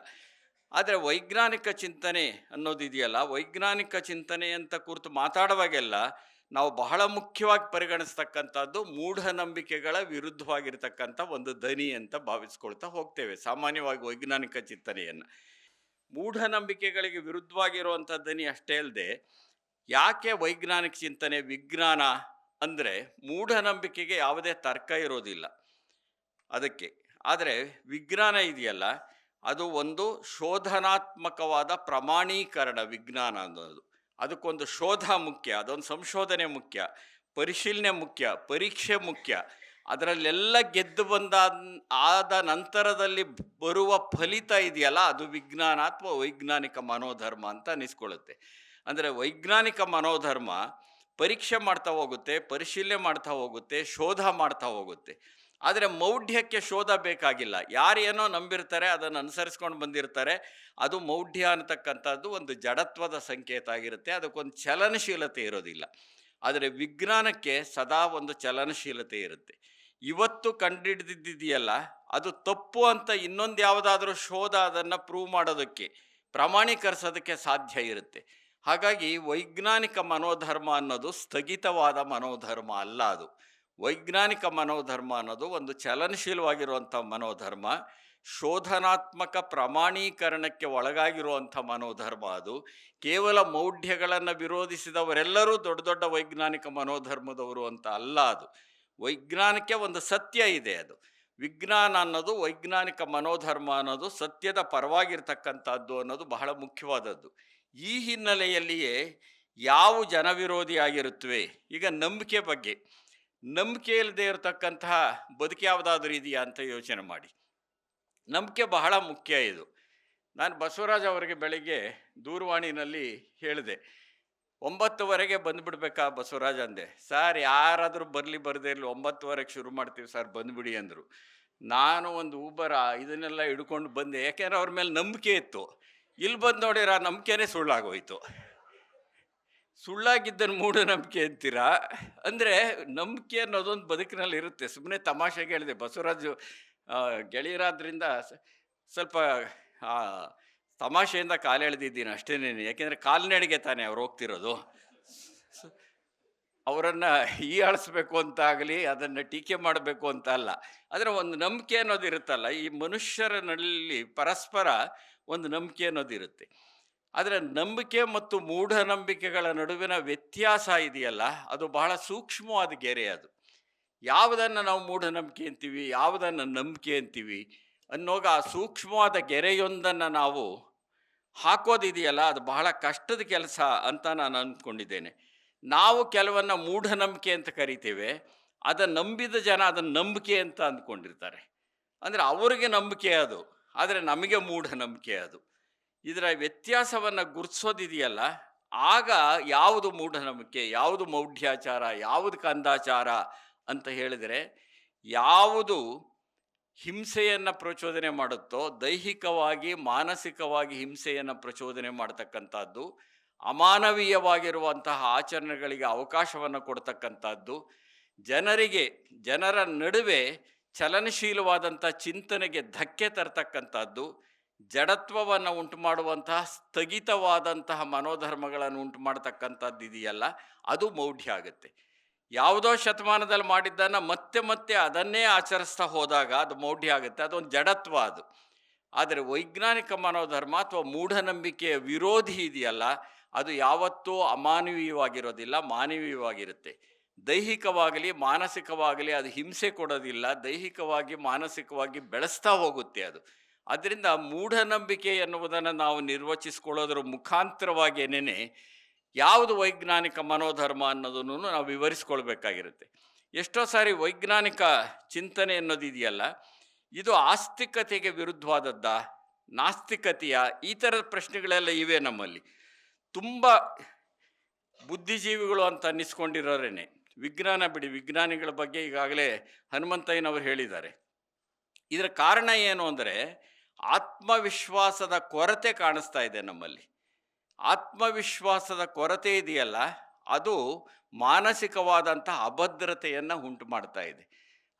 ಆದರೆ ವೈಜ್ಞಾನಿಕ ಚಿಂತನೆ ಅನ್ನೋದಿದೆಯಲ್ಲ, ವೈಜ್ಞಾನಿಕ ಚಿಂತನೆ ಅಂತ ಕುರಿತು ಮಾತಾಡುವಾಗೆಲ್ಲ ನಾವು ಬಹಳ ಮುಖ್ಯವಾಗಿ ಪರಿಗಣಿಸ್ತಕ್ಕಂಥದ್ದು ಮೂಢನಂಬಿಕೆಗಳ ವಿರುದ್ಧವಾಗಿರ್ತಕ್ಕಂಥ ಒಂದು ದನಿ ಅಂತ ಭಾವಿಸ್ಕೊಳ್ತಾ ಹೋಗ್ತೇವೆ. ಸಾಮಾನ್ಯವಾಗಿ ವೈಜ್ಞಾನಿಕ ಚಿಂತನೆಯನ್ನು. ಮೂಢನಂಬಿಕೆಗಳಿಗೆ ವಿರುದ್ಧವಾಗಿರುವಂಥ ದನಿ ಅಷ್ಟೇ ಅಲ್ಲದೆ ಯಾಕೆ ವೈಜ್ಞಾನಿಕ ಚಿಂತನೆ ವಿಜ್ಞಾನ ಅಂದರೆ ಮೂಢನಂಬಿಕೆಗೆ ಯಾವುದೇ ತರ್ಕ ಇರೋದಿಲ್ಲ. ಅದಕ್ಕೆ, ಆದರೆ ವಿಜ್ಞಾನ ಇದೆಯಲ್ಲ, ಅದು ಒಂದು ಶೋಧನಾತ್ಮಕವಾದ ಪ್ರಮಾಣೀಕರಣ ವಿಜ್ಞಾನ ಅನ್ನೋದು. ಅದಕ್ಕೊಂದು ಶೋಧ ಮುಖ್ಯ, ಅದೊಂದು ಸಂಶೋಧನೆ ಮುಖ್ಯ, ಪರಿಶೀಲನೆ ಮುಖ್ಯ, ಪರೀಕ್ಷೆ ಮುಖ್ಯ. ಅದರಲ್ಲೆಲ್ಲ ಗೆದ್ದು ಬಂದ ಆದ ನಂತರದಲ್ಲಿ ಬರುವ ಫಲಿತ ಇದೆಯಲ್ಲ, ಅದು ವಿಜ್ಞಾನ ಅಥವಾ ವೈಜ್ಞಾನಿಕ ಮನೋಧರ್ಮ ಅಂತ ಅನಿಸ್ಕೊಳ್ಳುತ್ತೆ. ಅಂದರೆ ವೈಜ್ಞಾನಿಕ ಮನೋಧರ್ಮ ಪರೀಕ್ಷೆ ಮಾಡ್ತಾ ಹೋಗುತ್ತೆ, ಪರಿಶೀಲನೆ ಮಾಡ್ತಾ ಹೋಗುತ್ತೆ, ಶೋಧ ಮಾಡ್ತಾ ಹೋಗುತ್ತೆ. ಆದರೆ ಮೌಢ್ಯಕ್ಕೆ ಶೋಧ ಬೇಕಾಗಿಲ್ಲ. ಯಾರೇನೋ ನಂಬಿರ್ತಾರೆ, ಅದನ್ನು ಅನುಸರಿಸ್ಕೊಂಡು ಬಂದಿರ್ತಾರೆ. ಅದು ಮೌಢ್ಯ ಅನ್ನತಕ್ಕಂಥದ್ದು ಒಂದು ಜಡತ್ವದ ಸಂಕೇತ ಆಗಿರುತ್ತೆ. ಅದಕ್ಕೊಂದು ಚಲನಶೀಲತೆ ಇರೋದಿಲ್ಲ. ಆದರೆ ವಿಜ್ಞಾನಕ್ಕೆ ಸದಾ ಒಂದು ಚಲನಶೀಲತೆ ಇರುತ್ತೆ. ಇವತ್ತು ಕಂಡುಹಿಡಿದಿದೆಯಲ್ಲ ಅದು ತಪ್ಪು ಅಂತ ಇನ್ನೊಂದು ಯಾವುದಾದ್ರೂ ಶೋಧ ಅದನ್ನು ಪ್ರೂವ್ ಮಾಡೋದಕ್ಕೆ, ಪ್ರಮಾಣೀಕರಿಸೋದಕ್ಕೆ ಸಾಧ್ಯ ಇರುತ್ತೆ. ಹಾಗಾಗಿ ವೈಜ್ಞಾನಿಕ ಮನೋಧರ್ಮ ಅನ್ನೋದು ಸ್ಥಗಿತವಾದ ಮನೋಧರ್ಮ ಅಲ್ಲ ಅದು. ವೈಜ್ಞಾನಿಕ ಮನೋಧರ್ಮ ಅನ್ನೋದು ಒಂದು ಚಲನಶೀಲವಾಗಿರುವಂಥ ಮನೋಧರ್ಮ. ಶೋಧನಾತ್ಮಕ ಪ್ರಮಾಣೀಕರಣಕ್ಕೆ ಒಳಗಾಗಿರುವಂಥ ಮನೋಧರ್ಮ ಅದು. ಕೇವಲ ಮೌಢ್ಯಗಳನ್ನು ವಿರೋಧಿಸಿದವರೆಲ್ಲರೂ ದೊಡ್ಡ ದೊಡ್ಡ ವೈಜ್ಞಾನಿಕ ಮನೋಧರ್ಮದವರು ಅಂತ ಅಲ್ಲ ಅದು. ವೈಜ್ಞಾನಿಕ ಒಂದು ಸತ್ಯ ಇದೆ ಅದು. ವಿಜ್ಞಾನ ಅನ್ನೋದು ವೈಜ್ಞಾನಿಕ ಮನೋಧರ್ಮ ಅನ್ನೋದು ಸತ್ಯದ ಪರವಾಗಿರ್ತಕ್ಕಂಥದ್ದು ಅನ್ನೋದು ಬಹಳ ಮುಖ್ಯವಾದದ್ದು. ಈ ಹಿನ್ನೆಲೆಯಲ್ಲಿಯೇ ಯಾವ ಜನವಿರೋಧಿಯಾಗಿರುತ್ತವೆ ಈಗ ನಂಬಿಕೆ ಬಗ್ಗೆ. ನಂಬಿಕೆ ಇಲ್ಲದೆ ಇರತಕ್ಕಂತಹ ಬದುಕು ಯಾವುದಾದ್ರೂ ಇದೆಯಾ ಅಂತ ಯೋಚನೆ ಮಾಡಿ. ನಂಬಿಕೆ ಬಹಳ ಮುಖ್ಯ ಇದು. ನಾನು ಬಸವರಾಜ್ ಅವರಿಗೆ ಬೆಳಿಗ್ಗೆ ದೂರವಾಣಿನಲ್ಲಿ ಹೇಳಿದೆ, ಒಂಬತ್ತುವರೆಗೆ ಬಂದುಬಿಡ್ಬೇಕಾ ಬಸವರಾಜ್? ಅಂದೆ. ಸರ್, ಯಾರಾದರೂ ಬರಲಿ ಬರದೇ ಇರಲಿ, ಒಂಬತ್ತುವರೆಗೆ ಶುರು ಮಾಡ್ತೀವಿ ಸರ್, ಬಂದುಬಿಡಿ ಅಂದರು. ನಾನು ಒಂದು ಊಬರ ಇದನ್ನೆಲ್ಲ ಹಿಡ್ಕೊಂಡು ಬಂದೆ. ಯಾಕೆಂದ್ರೆ ಅವ್ರ ಮೇಲೆ ನಂಬಿಕೆ ಇತ್ತು. ಇಲ್ಲಿ ಬಂದು ನೋಡಿರ, ನಂಬಿಕೆನೇ ಸುಳ್ಳಾಗೋಯ್ತು. ಸುಳ್ಳಾಗಿದ್ದನ್ನು ಮೂಢನಂಬಿಕೆ ಅಂತೀರಾ? ಅಂದರೆ ನಂಬಿಕೆ ಅನ್ನೋದೊಂದು ಬದುಕಿನಲ್ಲಿ ಇರುತ್ತೆ. ಸುಮ್ಮನೆ ತಮಾಷೆಗೆ ಹೇಳಿದೆ, ಬಸವರಾಜು ಗೆಳೆಯರಾದ್ರಿಂದ ಸ್ವಲ್ಪ ತಮಾಷೆಯಿಂದ ಕಾಲು ಎಳೆದಿದ್ದೀನಿ ಅಷ್ಟೇ ಯಾಕೆಂದರೆ ಕಾಲ್ನಡಿಗೆ ತಾನೇ ಅವ್ರು ಹೋಗ್ತಿರೋದು. ಅವರನ್ನು ಈ ಅಂತ ಆಗಲಿ, ಅದನ್ನು ಟೀಕೆ ಮಾಡಬೇಕು ಅಂತ ಅಲ್ಲ. ಆದರೆ ಒಂದು ನಂಬಿಕೆ ಅನ್ನೋದು ಇರುತ್ತಲ್ಲ, ಈ ಮನುಷ್ಯರನಲ್ಲಿ ಪರಸ್ಪರ ಒಂದು ನಂಬಿಕೆ ಅನ್ನೋದು ಇರುತ್ತೆ. ಆದರೆ ನಂಬಿಕೆ ಮತ್ತು ಮೂಢನಂಬಿಕೆಗಳ ನಡುವಿನ ವ್ಯತ್ಯಾಸ ಇದೆಯಲ್ಲ, ಅದು ಬಹಳ ಸೂಕ್ಷ್ಮವಾದ ಗೆರೆ ಅದು. ಯಾವುದನ್ನು ನಾವು ಮೂಢನಂಬಿಕೆ ಅಂತೀವಿ, ಯಾವುದನ್ನು ನಂಬಿಕೆ ಅಂತೀವಿ ಅನ್ನೋಗ ಆ ಸೂಕ್ಷ್ಮವಾದ ಗೆರೆಯೊಂದನ್ನು ನಾವು ಹಾಕೋದಿದೆಯಲ್ಲ, ಅದು ಬಹಳ ಕಷ್ಟದ ಕೆಲಸ ಅಂತ ನಾನು ಅಂದ್ಕೊಂಡಿದ್ದೇನೆ. ನಾವು ಕೆಲವನ್ನ ಮೂಢನಂಬಿಕೆ ಅಂತ ಕರಿತೇವೆ ಅದನ್ನು ನಂಬಿದ ಜನ ಅದನ್ನು ನಂಬಿಕೆ ಅಂತ ಅಂದ್ಕೊಂಡಿರ್ತಾರೆ. ಅಂದರೆ ಅವರಿಗೆ ನಂಬಿಕೆ ಅದು, ಆದರೆ ನಮಗೆ ಮೂಢನಂಬಿಕೆ ಅದು. ಇದರ ವ್ಯತ್ಯಾಸವನ್ನು ಗುರುತಿಸೋದಿದೆಯಲ್ಲ ಆಗ ಯಾವುದು ಮೂಢನಂಬಿಕೆ, ಯಾವುದು ಮೌಢ್ಯಾಚಾರ, ಯಾವುದು ಕಂದಾಚಾರ ಅಂತ ಹೇಳಿದರೆ, ಯಾವುದು ಹಿಂಸೆಯನ್ನು ಪ್ರಚೋದನೆ ಮಾಡುತ್ತೋ, ದೈಹಿಕವಾಗಿ, ಮಾನಸಿಕವಾಗಿ ಹಿಂಸೆಯನ್ನು ಪ್ರಚೋದನೆ ಮಾಡ್ತಕ್ಕಂಥದ್ದು, ಅಮಾನವೀಯವಾಗಿರುವಂತಹ ಆಚರಣೆಗಳಿಗೆ ಅವಕಾಶವನ್ನು ಕೊಡ್ತಕ್ಕಂಥದ್ದು, ಜನರಿಗೆ, ಜನರ ನಡುವೆ ಚಲನಶೀಲವಾದಂಥ ಚಿಂತನೆಗೆ ಧಕ್ಕೆ ತರ್ತಕ್ಕಂಥದ್ದು ಜಡತ್ವವನ್ನು ಉಂಟು ಮಾಡುವಂತಹ ಸ್ಥಗಿತವಾದಂತಹ ಮನೋಧರ್ಮಗಳನ್ನು ಉಂಟು ಮಾಡ್ತಕ್ಕಂಥದ್ದು ಇದೆಯಲ್ಲ, ಅದು ಮೌಢ್ಯ ಆಗುತ್ತೆ. ಯಾವುದೋ ಶತಮಾನದಲ್ಲಿ ಮಾಡಿದ್ದನ್ನು ಮತ್ತೆ ಮತ್ತೆ ಅದನ್ನೇ ಆಚರಿಸ್ತಾ ಹೋದಾಗ ಅದು ಮೌಢ್ಯ ಆಗುತ್ತೆ, ಅದೊಂದು ಜಡತ್ವ ಅದು. ಆದರೆ ವೈಜ್ಞಾನಿಕ ಮನೋಧರ್ಮ ಅಥವಾ ಮೂಢನಂಬಿಕೆಯ ವಿರೋಧಿ ಇದೆಯಲ್ಲ, ಅದು ಯಾವತ್ತೂ ಅಮಾನವೀಯವಾಗಿರೋದಿಲ್ಲ, ಮಾನವೀಯವಾಗಿರುತ್ತೆ. ದೈಹಿಕವಾಗಲಿ, ಮಾನಸಿಕವಾಗಲಿ ಅದು ಹಿಂಸೆ ಕೊಡೋದಿಲ್ಲ, ದೈಹಿಕವಾಗಿ, ಮಾನಸಿಕವಾಗಿ ಬೆಳೆಸ್ತಾ ಹೋಗುತ್ತೆ ಅದು. ಅದರಿಂದ ಮೂಢನಂಬಿಕೆ ಎನ್ನುವುದನ್ನು ನಾವು ನಿರ್ವಚಿಸ್ಕೊಳ್ಳೋದ್ರ ಮುಖಾಂತರವಾಗೇನೇ ಯಾವುದು ವೈಜ್ಞಾನಿಕ ಮನೋಧರ್ಮ ಅನ್ನೋದನ್ನು ನಾವು ವಿವರಿಸ್ಕೊಳ್ಬೇಕಾಗಿರುತ್ತೆ. ಎಷ್ಟೋ ಸಾರಿ ವೈಜ್ಞಾನಿಕ ಚಿಂತನೆ ಅನ್ನೋದಿದೆಯಲ್ಲ ಇದು ಆಸ್ತಿಕತೆಗೆ ವಿರುದ್ಧವಾದದ್ದ, ನಾಸ್ತಿಕತೆಯ? ಈ ಥರದ ಪ್ರಶ್ನೆಗಳೆಲ್ಲ ಇವೆ ನಮ್ಮಲ್ಲಿ. ತುಂಬ ಬುದ್ಧಿಜೀವಿಗಳು ಅಂತ ಅನ್ನಿಸ್ಕೊಂಡಿರೋರೇನೆ. ವಿಜ್ಞಾನ ಬಿಡಿ, ವಿಜ್ಞಾನಿಗಳ ಬಗ್ಗೆ ಈಗಾಗಲೇ ಹನುಮಂತಯ್ಯನವರು ಹೇಳಿದ್ದಾರೆ. ಇದರ ಕಾರಣ ಏನು ಅಂದರೆ ಆತ್ಮವಿಶ್ವಾಸದ ಕೊರತೆ ಕಾಣಿಸ್ತಾ ಇದೆ ನಮ್ಮಲ್ಲಿ. ಆತ್ಮವಿಶ್ವಾಸದ ಕೊರತೆ ಇದೆಯಲ್ಲ, ಅದು ಮಾನಸಿಕವಾದಂಥ ಅಭದ್ರತೆಯನ್ನು ಉಂಟು ಮಾಡ್ತಾ ಇದೆ.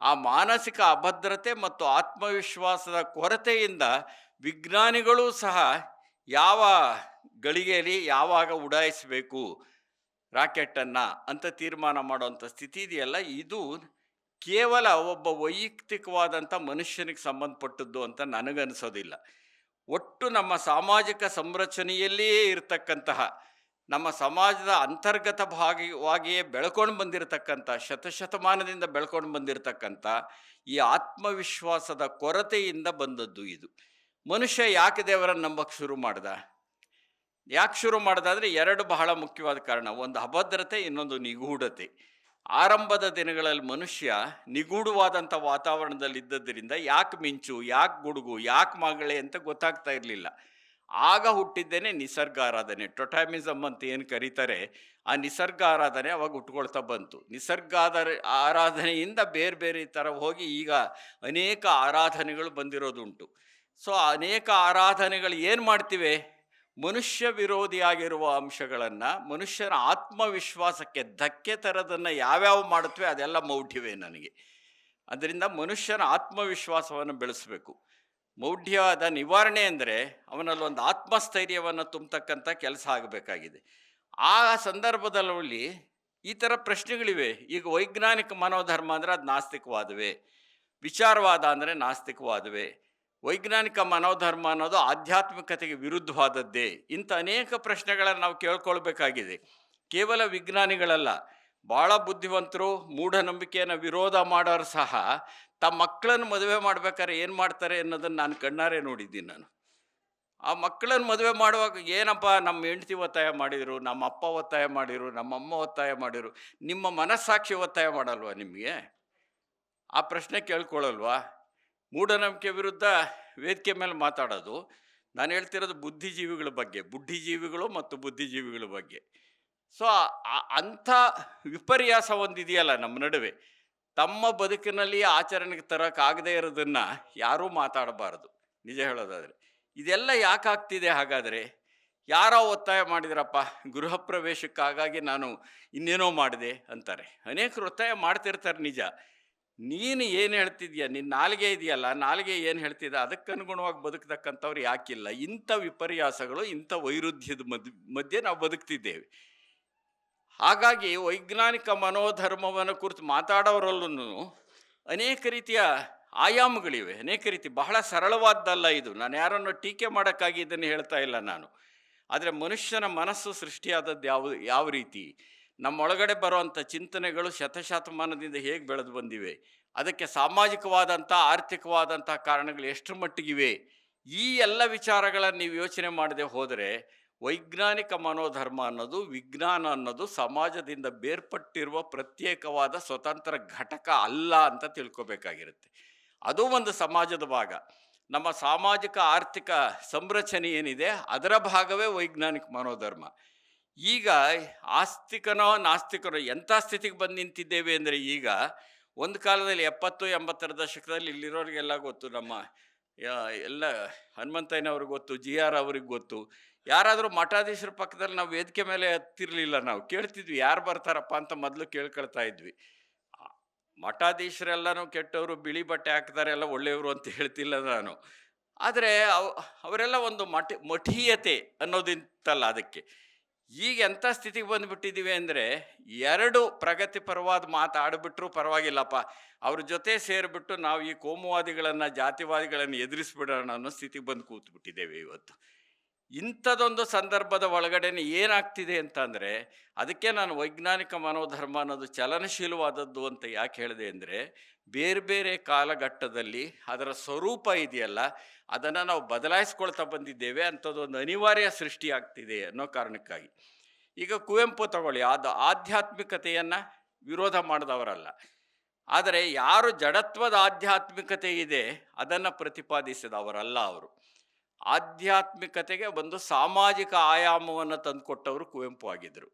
ಆ ಮಾನಸಿಕ ಅಭದ್ರತೆ ಮತ್ತು ಆತ್ಮವಿಶ್ವಾಸದ ಕೊರತೆಯಿಂದ ವಿಜ್ಞಾನಿಗಳೂ ಸಹ ಯಾವ ಗಳಿಗೆಯಲ್ಲಿ ಯಾವಾಗ ಉಡಾಯಿಸಬೇಕು ರಾಕೆಟನ್ನು ಅಂತ ತೀರ್ಮಾನ ಮಾಡುವಂಥ ಸ್ಥಿತಿ ಇದೆಯಲ್ಲ, ಇದು ಕೇವಲ ಒಬ್ಬ ವೈಯಕ್ತಿಕವಾದಂಥ ಮನುಷ್ಯನಿಗೆ ಸಂಬಂಧಪಟ್ಟದ್ದು ಅಂತ ನನಗನ್ನಿಸೋದಿಲ್ಲ ಒಟ್ಟು ನಮ್ಮ ಸಾಮಾಜಿಕ ಸಂರಚನೆಯಲ್ಲಿಯೇ ಇರತಕ್ಕಂತಹ, ನಮ್ಮ ಸಮಾಜದ ಅಂತರ್ಗತ ಭಾಗವಾಗಿಯೇ ಬೆಳ್ಕೊಂಡು ಬಂದಿರತಕ್ಕಂಥ, ಶತಶತಮಾನದಿಂದ ಬೆಳ್ಕೊಂಡು ಬಂದಿರತಕ್ಕಂಥ ಈ ಆತ್ಮವಿಶ್ವಾಸದ ಕೊರತೆಯಿಂದ ಬಂದದ್ದು ಇದು. ಮನುಷ್ಯ ಯಾಕೆ ದೇವರನ್ನು ನಂಬಕ್ಕೆ ಶುರು ಮಾಡ್ದ? ಯಾಕೆ ಶುರು ಮಾಡೋದಾದ್ರೆ ಎರಡು ಬಹಳ ಮುಖ್ಯವಾದ ಕಾರಣ. ಒಂದು ಅಭದ್ರತೆ, ಇನ್ನೊಂದು ನಿಗೂಢತೆ. ಆರಂಭದ ದಿನಗಳಲ್ಲಿ ಮನುಷ್ಯ ನಿಗೂಢವಾದಂಥ ವಾತಾವರಣದಲ್ಲಿ ಇದ್ದದ್ದರಿಂದ ಯಾಕೆ ಮಿಂಚು, ಯಾಕೆ ಗುಡುಗು, ಯಾಕೆ ಮಗಳೆ ಅಂತ ಗೊತ್ತಾಗ್ತಾ ಇರಲಿಲ್ಲ. ಆಗ ಹುಟ್ಟಿದ್ದೇನೆ ನಿಸರ್ಗ ಆರಾಧನೆ. ಟೊಟಾಮಿಸಮ್ ಅಂತ ಏನು ಕರೀತಾರೆ? ಆ ನಿಸರ್ಗ ಆರಾಧನೆ ಅವಾಗ ಹುಟ್ಕೊಳ್ತಾ ಬಂತು. ನಿಸರ್ಗ ಆರಾಧನೆಯಿಂದ ಬೇರೆ ಬೇರೆ ಥರ ಹೋಗಿ ಈಗ ಅನೇಕ ಆರಾಧನೆಗಳು ಬಂದಿರೋದುಂಟು. ಸೊ, ಅನೇಕ ಆರಾಧನೆಗಳು ಏನು ಮಾಡ್ತಿವೆ? ಮನುಷ್ಯ ವಿರೋಧಿಯಾಗಿರುವ ಅಂಶಗಳನ್ನು, ಮನುಷ್ಯನ ಆತ್ಮವಿಶ್ವಾಸಕ್ಕೆ ಧಕ್ಕೆ ತರದನ್ನು ಯಾವ್ಯಾವ ಮಾಡುತ್ತವೆ ಅದೆಲ್ಲ ಮೌಢ್ಯವೇ ನನಗೆ. ಅದರಿಂದ ಮನುಷ್ಯನ ಆತ್ಮವಿಶ್ವಾಸವನ್ನು ಬೆಳೆಸಬೇಕು. ಮೌಢ್ಯದ ನಿವಾರಣೆ ಅಂದರೆ ಅವನಲ್ಲಿ ಒಂದು ಆತ್ಮಸ್ಥೈರ್ಯವನ್ನು ತುಂಬತಕ್ಕಂಥ ಕೆಲಸ ಆಗಬೇಕಾಗಿದೆ. ಆ ಸಂದರ್ಭದಲ್ಲಿ ಈ ಥರ ಪ್ರಶ್ನೆಗಳಿವೆ. ಈಗ ವೈಜ್ಞಾನಿಕ ಮನೋಧರ್ಮ ಅಂದರೆ ಅದು ನಾಸ್ತಿಕವಾದವೇ. ವಿಚಾರವಾದ ಅಂದರೆ ನಾಸ್ತಿಕವಾದವೇ. ವೈಜ್ಞಾನಿಕ ಮನೋಧರ್ಮ ಅನ್ನೋದು ಆಧ್ಯಾತ್ಮಿಕತೆಗೆ ವಿರುದ್ಧವಾದದ್ದೇ. ಇಂಥ ಅನೇಕ ಪ್ರಶ್ನೆಗಳನ್ನು ನಾವು ಕೇಳ್ಕೊಳ್ಬೇಕಾಗಿದೆ. ಕೇವಲ ವಿಜ್ಞಾನಿಗಳಲ್ಲ ಭಾಳ ಬುದ್ಧಿವಂತರು, ಮೂಢನಂಬಿಕೆಯನ್ನು ವಿರೋಧ ಮಾಡೋರು ಸಹ, ತಮ್ಮ ಮಕ್ಕಳನ್ನು ಮದುವೆ ಮಾಡ್ಬೇಕಾದ್ರೆ ಏನು ಮಾಡ್ತಾರೆ ಅನ್ನೋದನ್ನು ನಾನು ಕಣ್ಣಾರೆ ನೋಡಿದ್ದೀನಿ ನಾನು. ಆ ಮಕ್ಕಳನ್ನು ಮದುವೆ ಮಾಡುವಾಗ ಏನಪ್ಪ ನಮ್ಮ ಹೆಂಡತಿ ಒತ್ತಾಯ ಮಾಡಿದರು, ನಮ್ಮ ಅಪ್ಪ ಒತ್ತಾಯ ಮಾಡಿದರು, ನಮ್ಮ ಅಮ್ಮ ಒತ್ತಾಯ ಮಾಡಿದರು, ನಿಮ್ಮ ಮನಸ್ಸಾಕ್ಷಿ ಒತ್ತಾಯ ಮಾಡಲ್ವಾ ನಿಮಗೆ? ಆ ಪ್ರಶ್ನೆ ಕೇಳ್ಕೊಳ್ಳಲ್ವಾ ಮೂಢನಂಬಿಕೆ ವಿರುದ್ಧ ವೇದಿಕೆ ಮೇಲೆ ಮಾತಾಡೋದು. ನಾನು ಹೇಳ್ತಿರೋದು ಬುದ್ಧಿಜೀವಿಗಳ ಬಗ್ಗೆ, ಬುದ್ಧಿಜೀವಿಗಳು ಮತ್ತು ಬುದ್ಧಿಜೀವಿಗಳ ಬಗ್ಗೆ. ಸೊ ಅಂಥ ವಿಪರ್ಯಾಸ ಒಂದಿದೆಯಲ್ಲ ನಮ್ಮ ನಡುವೆ. ತಮ್ಮ ಬದುಕಿನಲ್ಲಿ ಆಚರಣೆಗೆ ತರೋಕ್ಕಾಗದೇ ಇರೋದನ್ನು ಯಾರೂ ಮಾತಾಡಬಾರದು, ನಿಜ ಹೇಳೋದಾದರೆ. ಇದೆಲ್ಲ ಯಾಕಾಗ್ತಿದೆ ಹಾಗಾದರೆ? ಯಾರೋ ಒತ್ತಾಯ ಮಾಡಿದ್ರಪ್ಪ, ಗೃಹ ಪ್ರವೇಶಕ್ಕಾಗಾಗಿ ನಾನು ಇನ್ನೇನೋ ಮಾಡಿದೆ ಅಂತಾರೆ. ಅನೇಕರು ಒತ್ತಾಯ ಮಾಡ್ತಿರ್ತಾರೆ ನಿಜ. ನೀನು ಏನು ಹೇಳ್ತಿದ್ಯಾ? ನಿನ್ನ ನಾಲಿಗೆ ಇದೆಯಲ್ಲ, ನಾಲಿಗೆ ಏನು ಹೇಳ್ತಿದ್ದ? ಅದಕ್ಕನುಗುಣವಾಗಿ ಬದುಕತಕ್ಕಂಥವ್ರು ಯಾಕಿಲ್ಲ. ಇಂಥ ವಿಪರ್ಯಾಸಗಳು, ಇಂಥ ವೈರುಧ್ಯದ ಮಧ್ಯೆ ನಾವು ಬದುಕ್ತಿದ್ದೇವೆ. ಹಾಗಾಗಿ ವೈಜ್ಞಾನಿಕ ಮನೋಧರ್ಮವನ್ನು ಕುರಿತು ಮಾತಾಡೋರಲ್ಲೂ ಅನೇಕ ರೀತಿಯ ಆಯಾಮಗಳಿವೆ. ಅನೇಕ ರೀತಿ ಬಹಳ ಸರಳವಾದ್ದಲ್ಲ ಇದು. ನಾನು ಯಾರನ್ನು ಟೀಕೆ ಮಾಡೋಕ್ಕಾಗಿ ಇದನ್ನು ಹೇಳ್ತಾ ಇಲ್ಲ ನಾನು. ಆದರೆ ಮನುಷ್ಯನ ಮನಸ್ಸು ಸೃಷ್ಟಿಯಾದದ್ದು ಯಾವ ಯಾವ ರೀತಿ? ನಮ್ಮೊಳಗಡೆ ಬರುವಂಥ ಚಿಂತನೆಗಳು ಶತಶತಮಾನದಿಂದ ಹೇಗೆ ಬೆಳೆದು ಬಂದಿವೆ, ಅದಕ್ಕೆ ಸಾಮಾಜಿಕವಾದಂಥ, ಆರ್ಥಿಕವಾದಂಥ ಕಾರಣಗಳು ಎಷ್ಟರ ಮಟ್ಟಿಗಿವೆ, ಈ ಎಲ್ಲ ವಿಚಾರಗಳನ್ನು ನೀವು ಯೋಚನೆ ಮಾಡದೆ ಹೋದರೆ ವೈಜ್ಞಾನಿಕ ಮನೋಧರ್ಮ ಅನ್ನೋದು, ವಿಜ್ಞಾನ ಅನ್ನೋದು ಸಮಾಜದಿಂದ ಬೇರ್ಪಟ್ಟಿರುವ ಪ್ರತ್ಯೇಕವಾದ ಸ್ವತಂತ್ರ ಘಟಕ ಅಲ್ಲ ಅಂತ ತಿಳ್ಕೊಬೇಕಾಗಿರುತ್ತೆ. ಅದು ಒಂದು ಸಮಾಜದ ಭಾಗ. ನಮ್ಮ ಸಾಮಾಜಿಕ, ಆರ್ಥಿಕ ಸಂರಚನೆ ಏನಿದೆ ಅದರ ಭಾಗವೇ ವೈಜ್ಞಾನಿಕ ಮನೋಧರ್ಮ. ಈಗ ಆಸ್ತಿಕನೋ ನಾಸ್ತಿಕನೋ ಎಂಥ ಸ್ಥಿತಿಗೆ ಬಂದು ನಿಂತಿದ್ದೇವೆ ಅಂದರೆ ಈಗ ಒಂದು ಕಾಲದಲ್ಲಿ ಎಪ್ಪತ್ತು, ಎಂಬತ್ತರ ದಶಕದಲ್ಲಿ ಇಲ್ಲಿರೋರಿಗೆಲ್ಲ ಗೊತ್ತು, ನಮ್ಮ ಎಲ್ಲ ಹನುಮಂತಯ್ಯನವ್ರಿಗೆ ಗೊತ್ತು ಜಿ ಆರ್ ಅವ್ರಿಗೆ ಗೊತ್ತು. ಯಾರಾದರೂ ಮಠಾಧೀಶರ ಪಕ್ಕದಲ್ಲಿ ನಾವು ವೇದಿಕೆ ಮೇಲೆ ಹತ್ತಿರಲಿಲ್ಲ ನಾವು, ಕೇಳ್ತಿದ್ವಿ, ಯಾರು ಬರ್ತಾರಪ್ಪ ಅಂತ ಮೊದಲು ಕೇಳ್ಕೊಳ್ತಾ ಇದ್ವಿ. ಮಠಾಧೀಶರೆಲ್ಲನೂ ಕೆಟ್ಟವರು, ಬಿಳಿ ಬಟ್ಟೆ ಹಾಕ್ತಾರೆ ಎಲ್ಲ ಒಳ್ಳೆಯವರು ಅಂತ ಹೇಳ್ತಿಲ್ಲ ನಾನು. ಆದರೆ ಅವ, ಅವರೆಲ್ಲ ಒಂದು ಮಠ, ಮಠೀಯತೆ ಅನ್ನೋದಿಂತಲ್ಲ ಅದಕ್ಕೆ. ಈಗ ಎಂಥ ಸ್ಥಿತಿಗೆ ಬಂದುಬಿಟ್ಟಿದ್ದೀವಿ ಅಂದರೆ ಎರಡು ಪ್ರಗತಿಪರವಾದ ಮಾತಾಡಿಬಿಟ್ರೂ ಪರವಾಗಿಲ್ಲಪ್ಪ. ಅವ್ರ ಜೊತೆ ಸೇರಿಬಿಟ್ಟು ನಾವು ಈ ಕೋಮುವಾದಿಗಳನ್ನು, ಜಾತಿವಾದಿಗಳನ್ನು ಎದುರಿಸ್ಬಿಡೋಣ ಅನ್ನೋ ಸ್ಥಿತಿಗೆ ಬಂದು ಕೂತ್ಬಿಟ್ಟಿದ್ದೇವೆ ಇವತ್ತು. ಇಂಥದೊಂದು ಸಂದರ್ಭದ ಒಳಗಡೆನೆ ಏನಾಗ್ತಿದೆ ಅಂತಂದರೆ, ಅದಕ್ಕೆ ನಾನು ವೈಜ್ಞಾನಿಕ ಮನೋಧರ್ಮ ಅನ್ನೋದು ಚಲನಶೀಲವಾದದ್ದು ಅಂತ ಯಾಕೆ ಹೇಳಿದೆ ಅಂದರೆ ಬೇರೆ ಬೇರೆ ಕಾಲಘಟ್ಟದಲ್ಲಿ ಅದರ ಸ್ವರೂಪ ಇದೆಯಲ್ಲ, ಅದನ್ನು ನಾವು ಬದಲಾಯಿಸ್ಕೊಳ್ತಾ ಬಂದಿದ್ದೇವೆ ಅಂಥದ್ದೊಂದು ಅನಿವಾರ್ಯ ಸೃಷ್ಟಿಯಾಗ್ತಿದೆ ಅನ್ನೋ ಕಾರಣಕ್ಕಾಗಿ. ಈಗ ಕುವೆಂಪು ತಗೊಳ್ಳಿ ಅದು ಆಧ್ಯಾತ್ಮಿಕತೆಯನ್ನು ವಿರೋಧ ಮಾಡಿದವರಲ್ಲ. ಆದರೆ ಯಾರು ಜಡತ್ವದ ಆಧ್ಯಾತ್ಮಿಕತೆ ಇದೆ, ಅದನ್ನು ಪ್ರತಿಪಾದಿಸಿದವರಲ್ಲ ಅವರು. ಆಧ್ಯಾತ್ಮಿಕತೆಗೆ ಒಂದು ಸಾಮಾಜಿಕ ಆಯಾಮವನ್ನು ತಂದುಕೊಟ್ಟವರು ಕುವೆಂಪು ಆಗಿದ್ದರು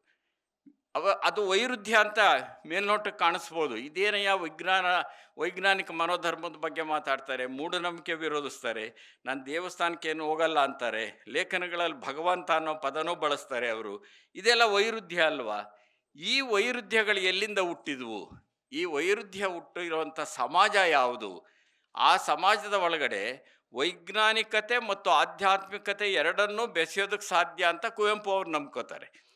ಅವ ಅದು ವೈರುಧ್ಯ ಅಂತ ಮೇಲ್ನೋಟಕ್ಕೆ ಕಾಣಿಸ್ಬೋದು. ಇದೇನೆಯ ವಿಜ್ಞಾನ, ವೈಜ್ಞಾನಿಕ ಮನೋಧರ್ಮದ ಬಗ್ಗೆ ಮಾತಾಡ್ತಾರೆ, ಮೂಢನಂಬಿಕೆ ವಿರೋಧಿಸ್ತಾರೆ, ನಾನು ದೇವಸ್ಥಾನಕ್ಕೆ ಏನು ಹೋಗಲ್ಲ ಅಂತಾರೆ, ಲೇಖನಗಳಲ್ಲಿ ಭಗವಂತ ಅನ್ನೋ ಪದನೂ ಬಳಸ್ತಾರೆ ಅವರು. ಇದೆಲ್ಲ ವೈರುಧ್ಯ ಅಲ್ವಾ? ಈ ವೈರುಧ್ಯಗಳು ಎಲ್ಲಿಂದ ಹುಟ್ಟಿದ್ವು? ಈ ವೈರುಧ್ಯ ಹುಟ್ಟಿರುವಂಥ ಸಮಾಜ ಯಾವುದು? ಆ ಸಮಾಜದ ಒಳಗಡೆ ವೈಜ್ಞಾನಿಕತೆ ಮತ್ತು ಆಧ್ಯಾತ್ಮಿಕತೆ ಎರಡನ್ನೂ ಬೆಸೆಯೋದಕ್ಕೆ ಸಾಧ್ಯ ಅಂತ ಕುವೆಂಪು ಅವ್ರು ನಂಬ್ಕೋತಾರೆ.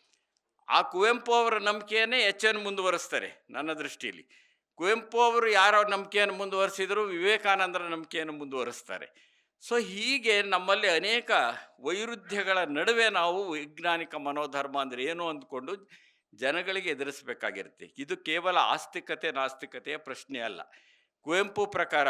ಆ ಕುವೆಂಪು ಅವರ ನಂಬಿಕೆಯನ್ನೇ ಹೆಚ್ಚನ್ನು ಮುಂದುವರಿಸ್ತಾರೆ ನನ್ನ ದೃಷ್ಟಿಯಲ್ಲಿ. ಕುವೆಂಪು ಅವರು ಯಾರ ನಂಬಿಕೆಯನ್ನು ಮುಂದುವರಿಸಿದ್ರು ವಿವೇಕಾನಂದರ ನಂಬಿಕೆಯನ್ನು ಮುಂದುವರಿಸ್ತಾರೆ. ಸೊ, ಹೀಗೆ ನಮ್ಮಲ್ಲಿ ಅನೇಕ ವೈರುಧ್ಯಗಳ ನಡುವೆ ನಾವು ವೈಜ್ಞಾನಿಕ ಮನೋಧರ್ಮ ಅಂದರೆ ಏನು ಅಂದ್ಕೊಂಡು ಜನಗಳಿಗೆ ಎದುರಿಸಬೇಕಾಗಿರುತ್ತೆ. ಇದು ಕೇವಲ ಆಸ್ತಿಕತೆ ನಾಸ್ತಿಕತೆಯ ಪ್ರಶ್ನೆ ಅಲ್ಲ. ಕುವೆಂಪು ಪ್ರಕಾರ